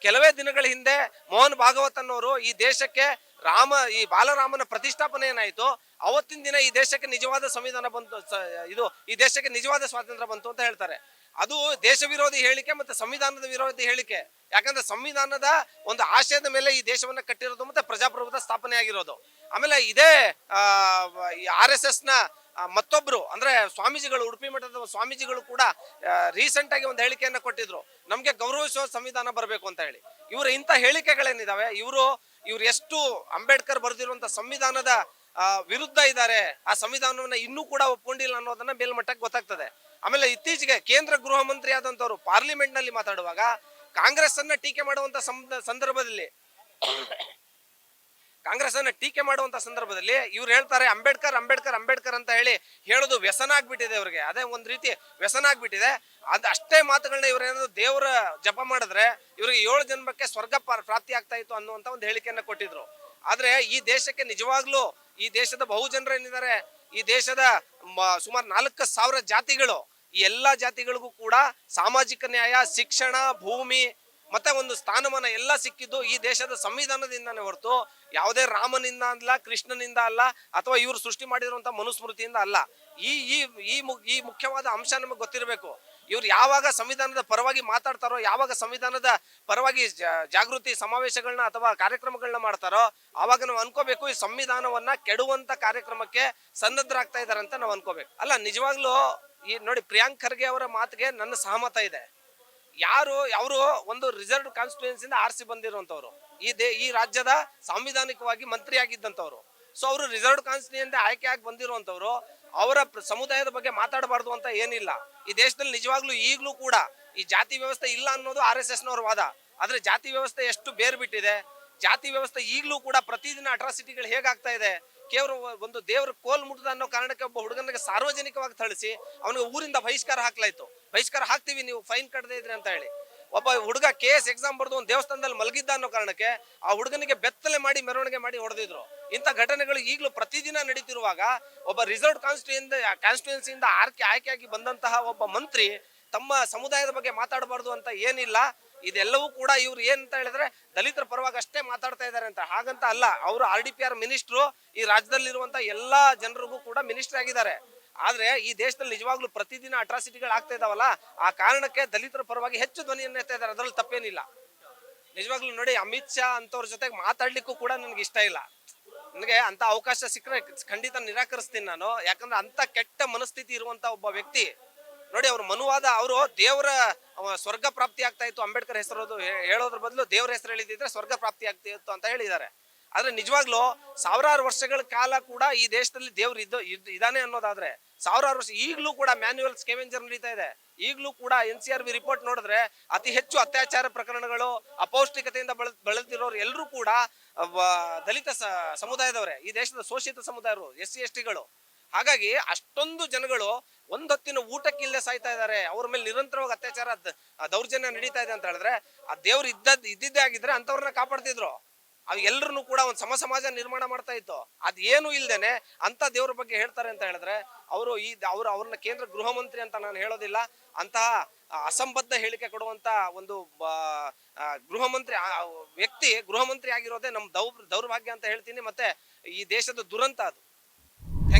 ಕೆಲವೇ ದಿನಗಳ ಹಿಂದೆ ಮೋಹನ್ ಭಾಗವತ್ ಅನ್ನೋರು ಈ ದೇಶಕ್ಕೆ ರಾಮ, ಈ ಬಾಲರಾಮನ ಪ್ರತಿಷ್ಠಾಪನೆ ಏನಾಯ್ತು ಅವತ್ತಿನ ದಿನ ಈ ದೇಶಕ್ಕೆ ನಿಜವಾದ ಸಂವಿಧಾನ ಬಂತು ಇದು ಈ ದೇಶಕ್ಕೆ ನಿಜವಾದ ಸ್ವಾತಂತ್ರ್ಯ ಬಂತು ಅಂತ ಹೇಳ್ತಾರೆ. ಅದು ದೇಶ ವಿರೋಧಿ ಹೇಳಿಕೆ ಮತ್ತೆ ಸಂವಿಧಾನದ ವಿರೋಧಿ ಹೇಳಿಕೆ. ಯಾಕಂದ್ರೆ ಸಂವಿಧಾನದ ಒಂದು ಆಶಯದ ಮೇಲೆ ಈ ದೇಶವನ್ನ ಕಟ್ಟಿರೋದು ಮತ್ತೆ ಪ್ರಜಾಪ್ರಭುತ್ವ ಸ್ಥಾಪನೆ ಆಗಿರೋದು ಆಮೇಲೆ ಇದೇ ಆರ್ ಎಸ್ ಎಸ್ ಮತ್ತೊಬ್ರು, ಅಂದ್ರೆ ಸ್ವಾಮೀಜಿಗಳು, ಉಡುಪಿ ಮಠದ ಸ್ವಾಮೀಜಿಗಳು ಕೂಡ ರೀಸೆಂಟ್ ಆಗಿ ಒಂದು ಹೇಳಿಕೆಯನ್ನ ಕೊಟ್ಟಿದ್ರು. ನಮ್ಗೆ ಗೌರವಿಸುವ ಸಂವಿಧಾನ ಬರಬೇಕು ಅಂತ ಹೇಳಿ. ಇವರು ಇಂಥ ಹೇಳಿಕೆಗಳೇನಿದಾವೆ? ಇವರು, ಇವ್ರು ಎಷ್ಟು ಅಂಬೇಡ್ಕರ್ ಬರೆದಿರುವಂತ ಸಂವಿಧಾನದ ವಿರುದ್ಧ ಇದ್ದಾರೆ. ಆ ಸಂವಿಧಾನವನ್ನ ಇನ್ನೂ ಕೂಡ ಒಪ್ಕೊಂಡಿಲ್ಲ ಅನ್ನೋದನ್ನ ಮೇಲ್ಮಟ್ಟಕ್ಕೆ ಗೊತ್ತಾಗ್ತದೆ. ಆಮೇಲೆ ಇತ್ತೀಚೆಗೆ ಕೇಂದ್ರ ಗೃಹ ಮಂತ್ರಿ ಆದಂತವ್ರು ಪಾರ್ಲಿಮೆಂಟ್ನಲ್ಲಿ ಮಾತಾಡುವಾಗ ಕಾಂಗ್ರೆಸ್ ಅನ್ನ ಟೀಕೆ ಮಾಡುವಂತ ಸಂದ- ಸಂದರ್ಭದಲ್ಲಿ ಕಾಂಗ್ರೆಸ್ ಅನ್ನ ಟೀಕೆ ಮಾಡುವಂತ ಸಂದರ್ಭದಲ್ಲಿ ಇವ್ರು ಹೇಳ್ತಾರೆ, ಅಂಬೇಡ್ಕರ್ ಅಂಬೇಡ್ಕರ್ ಅಂಬೇಡ್ಕರ್ ಅಂತ ಹೇಳಿ ಹೇಳೋದು ವ್ಯಸನ ಆಗ್ಬಿಟ್ಟಿದೆ ಅವ್ರಿಗೆ ಅದೇ ಒಂದ್ ರೀತಿ ವ್ಯಸನ ಆಗ್ಬಿಟ್ಟಿದೆ. ಅದ್ ಅಷ್ಟೇ ಮಾತುಗಳನ್ನ ಇವ್ರು ಏನಾದ್ರು ದೇವರ ಜಪ ಮಾಡಿದ್ರೆ ಇವ್ರಿಗೆ ಏಳು ಜನ್ಮಕ್ಕೆ ಸ್ವರ್ಗ ಪ್ರ- ಪ್ರಾಪ್ತಿ ಆಗ್ತಾ ಇತ್ತು ಅನ್ನುವಂತ ಒಂದು ಹೇಳಿಕೆಯನ್ನ ಕೊಟ್ಟಿದ್ರು. ಆದ್ರೆ ಈ ದೇಶಕ್ಕೆ ನಿಜವಾಗ್ಲೂ ಈ ದೇಶದ ಬಹುಜನರು ಏನಿದ್ದಾರೆ, ಈ ದೇಶದ ಸುಮಾರು ನಾಲ್ಕು ಸಾವಿರ ಜಾತಿಗಳು, ಈ ಎಲ್ಲಾ ಜಾತಿಗಳಿಗೂ ಕೂಡ ಸಾಮಾಜಿಕ ನ್ಯಾಯ, ಶಿಕ್ಷಣ, ಭೂಮಿ ಮತ್ತೆ ಒಂದು ಸ್ಥಾನಮಾನ ಎಲ್ಲ ಸಿಕ್ಕಿದ್ದು ಈ ದೇಶದ ಸಂವಿಧಾನದಿಂದನೇ ಹೊರತು ಯಾವುದೇ ರಾಮನಿಂದ ಅಲ್ಲ, ಕೃಷ್ಣನಿಂದ ಅಲ್ಲ, ಅಥವಾ ಇವರು ಸೃಷ್ಟಿ ಮಾಡಿರುವಂತಹ ಮನುಸ್ಮೃತಿಯಿಂದ ಅಲ್ಲ. ಈ ಈ ಈ ಮುಖ್ಯವಾದ ಅಂಶ ನಮಗೆ ಗೊತ್ತಿರಬೇಕು. ಇವ್ರು ಯಾವಾಗ ಸಂವಿಧಾನದ ಪರವಾಗಿ ಮಾತಾಡ್ತಾರೋ, ಯಾವಾಗ ಸಂವಿಧಾನದ ಪರವಾಗಿ ಜಾಗೃತಿ ಸಮಾವೇಶಗಳನ್ನ ಅಥವಾ ಕಾರ್ಯಕ್ರಮಗಳನ್ನ ಮಾಡ್ತಾರೋ, ಆವಾಗ ನಾವು ಅನ್ಕೋಬೇಕು ಈ ಸಂವಿಧಾನವನ್ನ ಕೆಡುವಂತ ಕಾರ್ಯಕ್ರಮಕ್ಕೆ ಸನ್ನದ್ಧರಾಗ್ತಾ ಇದಾರೆ ಅಂತ ನಾವು ಅನ್ಕೋಬೇಕು. ಅಲ್ಲ, ನಿಜವಾಗ್ಲೂ ಈ ನೋಡಿ ಪ್ರಿಯಾಂಕ್ ಖರ್ಗೆ ಅವರ ಮಾತಿಗೆ ನನ್ನ ಸಹಮತ ಇದೆ. ಯಾರು ಅವರು ಒಂದು ರಿಸರ್ವ್ ಕಾನ್ಸ್ಟಿಟ್ಯೂನ್ಸಿಂದ ಆರಿಸಿ ಬಂದಿರುವಂತವ್ರು ಈ ದೇ, ಈ ರಾಜ್ಯದ ಸಾಂವಿಧಾನಿಕವಾಗಿ ಮಂತ್ರಿಯಾಗಿದ್ದಂಥವ್ರು. ಸೊ ಅವರು ರಿಸರ್ವ್ ಕಾನ್ಸ್ಟಿಟ್ಯೂನ್ಸಿಂದ ಆಯ್ಕೆ ಆಗಿ ಬಂದಿರುವಂಥವ್ರು, ಅವರ ಸಮುದಾಯದ ಬಗ್ಗೆ ಮಾತಾಡಬಾರ್ದು ಅಂತ ಏನಿಲ್ಲ. ಈ ದೇಶದಲ್ಲಿ ನಿಜವಾಗ್ಲೂ ಈಗಲೂ ಕೂಡ ಈ ಜಾತಿ ವ್ಯವಸ್ಥೆ ಇಲ್ಲ ಅನ್ನೋದು ಆರ್ ಎಸ್ ಎಸ್ ನವರ ವಾದ. ಆದ್ರೆ ಜಾತಿ ವ್ಯವಸ್ಥೆ ಎಷ್ಟು ಬೇರ್ ಬಿಟ್ಟಿದೆ ಜಾತಿ ವ್ಯವಸ್ಥೆ ಈಗಲೂ ಕೂಡ ಪ್ರತಿದಿನ ಅಟ್ರಾಸಿಟಿಗಳು ಹೇಗಾಗ್ತಾ ಇದೆ ಕೇವಲ ಒಂದು ದೇವರ ಕೋಲ್ ಮುಟ್ಟದ ಅನ್ನೋ ಕಾರಣಕ್ಕೆ ಒಬ್ಬ ಹುಡುಗನಿಗೆ ಸಾರ್ವಜನಿಕವಾಗಿ ಥಳಿಸಿ ಅವನಿಗೆ ಊರಿಂದ ಬಹಿಷ್ಕಾರ ಹಾಕ್ಲಾಯ್ತು. ಬಹಿಷ್ಕಾರ ಹಾಕ್ತೀವಿ ನೀವು, ಫೈನ್ ಕಟ್ಟದೇ ಇದ್ರಿ ಅಂತ ಹೇಳಿ. ಒಬ್ಬ ಹುಡುಗ ಕೆ ಎಸ್ ಎಕ್ಸಾಮ್ ಬರೆದು ಒಂದು ದೇವಸ್ಥಾನದಲ್ಲಿ ಮಲಗಿದ್ದ ಅನ್ನೋ ಕಾರಣಕ್ಕೆ ಆ ಹುಡುಗನಿಗೆ ಬೆತ್ತಲೆ ಮಾಡಿ ಮೆರವಣಿಗೆ ಮಾಡಿ ಹೊಡೆದಿದ್ರು. ಇಂಥ ಘಟನೆಗಳು ಈಗಲೂ ಪ್ರತಿದಿನ ನಡೀತಿರುವಾಗ ಒಬ್ಬ ರಿಸರ್ವ್ ಕಾನ್ಸ್ಟಿಟ್ಯೂನ್ ಕಾನ್ಸ್ಟಿಟ್ಯೂನ್ಸಿಯಿಂದ ಆರ್ಕೆ ಆಯ್ಕೆಯಾಗಿ ಬಂದಂತಹ ಒಬ್ಬ ಮಂತ್ರಿ ತಮ್ಮ ಸಮುದಾಯದ ಬಗ್ಗೆ ಮಾತಾಡಬಾರ್ದು ಅಂತ ಏನಿಲ್ಲ. ಇದೆಲ್ಲವೂ ಕೂಡ ಇವ್ರು ಏನಂತ ಹೇಳಿದ್ರೆ ದಲಿತರ ಪರವಾಗಿ ಅಷ್ಟೇ ಮಾತಾಡ್ತಾ ಇದ್ದಾರೆ ಅಂತ. ಹಾಗಂತ ಅಲ್ಲ, ಅವರು R D P R minister ಈ ರಾಜ್ಯದಲ್ಲಿರುವಂತ ಎಲ್ಲಾ ಜನರಿಗೂ ಕೂಡ ಮಿನಿಸ್ಟರ್ ಆಗಿದ್ದಾರೆ. ಆದ್ರೆ ಈ ದೇಶದಲ್ಲಿ ನಿಜವಾಗ್ಲೂ ಪ್ರತಿದಿನ ಅಟ್ರಾಸಿಟಿಗಳು ಆಗ್ತಾ ಇದಾವಲ್ಲ, ಆ ಕಾರಣಕ್ಕೆ ದಲಿತರ ಪರವಾಗಿ ಹೆಚ್ಚು ಧ್ವನಿಯನ್ನು ಎತ್ತಾ ಇದ್ದಾರೆ. ಅದ್ರಲ್ಲಿ ತಪ್ಪೇನಿಲ್ಲ. ನಿಜವಾಗ್ಲೂ ನೋಡಿ, ಅಮಿತ್ ಶಾ ಅಂತವ್ರ ಜೊತೆಗೆ ಮಾತಾಡ್ಲಿಕ್ಕೂ ಕೂಡ ನನ್ಗೆ ಇಷ್ಟ ಇಲ್ಲ. ನನಗೆ ಅಂತ ಅವಕಾಶ ಸಿಕ್ಕರೆ ಖಂಡಿತ ನಿರಾಕರಿಸ್ತೀನಿ ನಾನು. ಯಾಕಂದ್ರೆ ಅಂತ ಕೆಟ್ಟ ಮನಸ್ಥಿತಿ ಇರುವಂತ ಒಬ್ಬ ವ್ಯಕ್ತಿ ನೋಡಿ, ಅವ್ರ ಮನುವಾದ, ಅವರು ದೇವರ ಸ್ವರ್ಗ ಪ್ರಾಪ್ತಿ ಆಗ್ತಾ ಇತ್ತು. ಅಂಬೇಡ್ಕರ್ ಹೆಸರು ಹೇಳೋದ್ರ ಬದಲು ದೇವರ ಹೆಸರು ಹೇಳಿದ್ರೆ ಸ್ವರ್ಗ ಪ್ರಾಪ್ತಿ ಆಗ್ತಾ ಇತ್ತು ಅಂತ ಹೇಳಿದ್ದಾರೆ. ಆದ್ರೆ ನಿಜವಾಗ್ಲೂ ಸಾವಿರಾರು ವರ್ಷಗಳ ಕಾಲ ಕೂಡ ಈ ದೇಶದಲ್ಲಿ ದೇವ್ರು ಇದ್ದು ಇದ್- ಇದಾನೆ ಅನ್ನೋದಾದ್ರೆ ಸಾವಿರಾರು ವರ್ಷ ಈಗಲೂ ಕೂಡ ಮ್ಯಾನ್ಯುವಲ್ ಸ್ಕೆವೆಂಜರ್ ನಡೀತಾ ಇದೆ. ಈಗಲೂ ಕೂಡ N C R B report ನೋಡಿದ್ರೆ ಅತಿ ಹೆಚ್ಚು ಅತ್ಯಾಚಾರ ಪ್ರಕರಣಗಳು, ಅಪೌಷ್ಟಿಕತೆಯಿಂದ ಬಳ ಬಳಲ್ತಿರೋರು ಎಲ್ಲರೂ ಕೂಡ ದಲಿತ ಸಮುದಾಯದವರೇ, ಈ ದೇಶದ ಶೋಷಿತ ಸಮುದಾಯರು, ಎಸ್ ಸಿ, ಎಸ್ ಟಿಗಳು ಹಾಗಾಗಿ ಅಷ್ಟೊಂದು ಜನಗಳು ಒಂದೊತ್ತಿನ ಊಟಕ್ಕಿಲ್ಲದೆ ಸಾಯ್ತಾ ಇದ್ದಾರೆ. ಅವ್ರ ಮೇಲೆ ನಿರಂತರವಾಗಿ ಅತ್ಯಾಚಾರ ದೌರ್ಜನ್ಯ ನಡೀತಾ ಇದೆ ಅಂತ ಹೇಳಿದ್ರೆ, ಆ ದೇವ್ರು ಇದ್ದದ್ ಇದ್ದಿದ್ದೇ ಆಗಿದ್ರೆ ಅಂತವ್ರನ್ನ ಕಾಪಾಡ್ತಿದ್ರು. ಅವ್ ಎಲ್ರು ಕೂಡ ಒಂದು ಸಮ ಸಮಾಜ ನಿರ್ಮಾಣ ಮಾಡ್ತಾ ಇತ್ತು. ಅದ್ ಏನು ಇಲ್ದೇನೆ ಅಂತ ದೇವ್ರ ಬಗ್ಗೆ ಹೇಳ್ತಾರೆ ಅಂತ ಹೇಳಿದ್ರೆ, ಅವರು ಈ, ಅವ್ರು ಅವ್ರನ್ನ ಕೇಂದ್ರ ಗೃಹ ಮಂತ್ರಿ ಅಂತ ನಾನು ಹೇಳೋದಿಲ್ಲ. ಅಂತಹ ಅಸಂಬದ್ಧ ಹೇಳಿಕೆ ಕೊಡುವಂತ ಒಂದು ಗೃಹ ಮಂತ್ರಿ ವ್ಯಕ್ತಿ ಗೃಹ ಮಂತ್ರಿ ಆಗಿರೋದೇ ನಮ್ಮ ದೌರ್, ದೌರ್ಭಾಗ್ಯ ಅಂತ ಹೇಳ್ತೀನಿ. ಮತ್ತೆ ಈ ದೇಶದ ದುರಂತ ಅದು.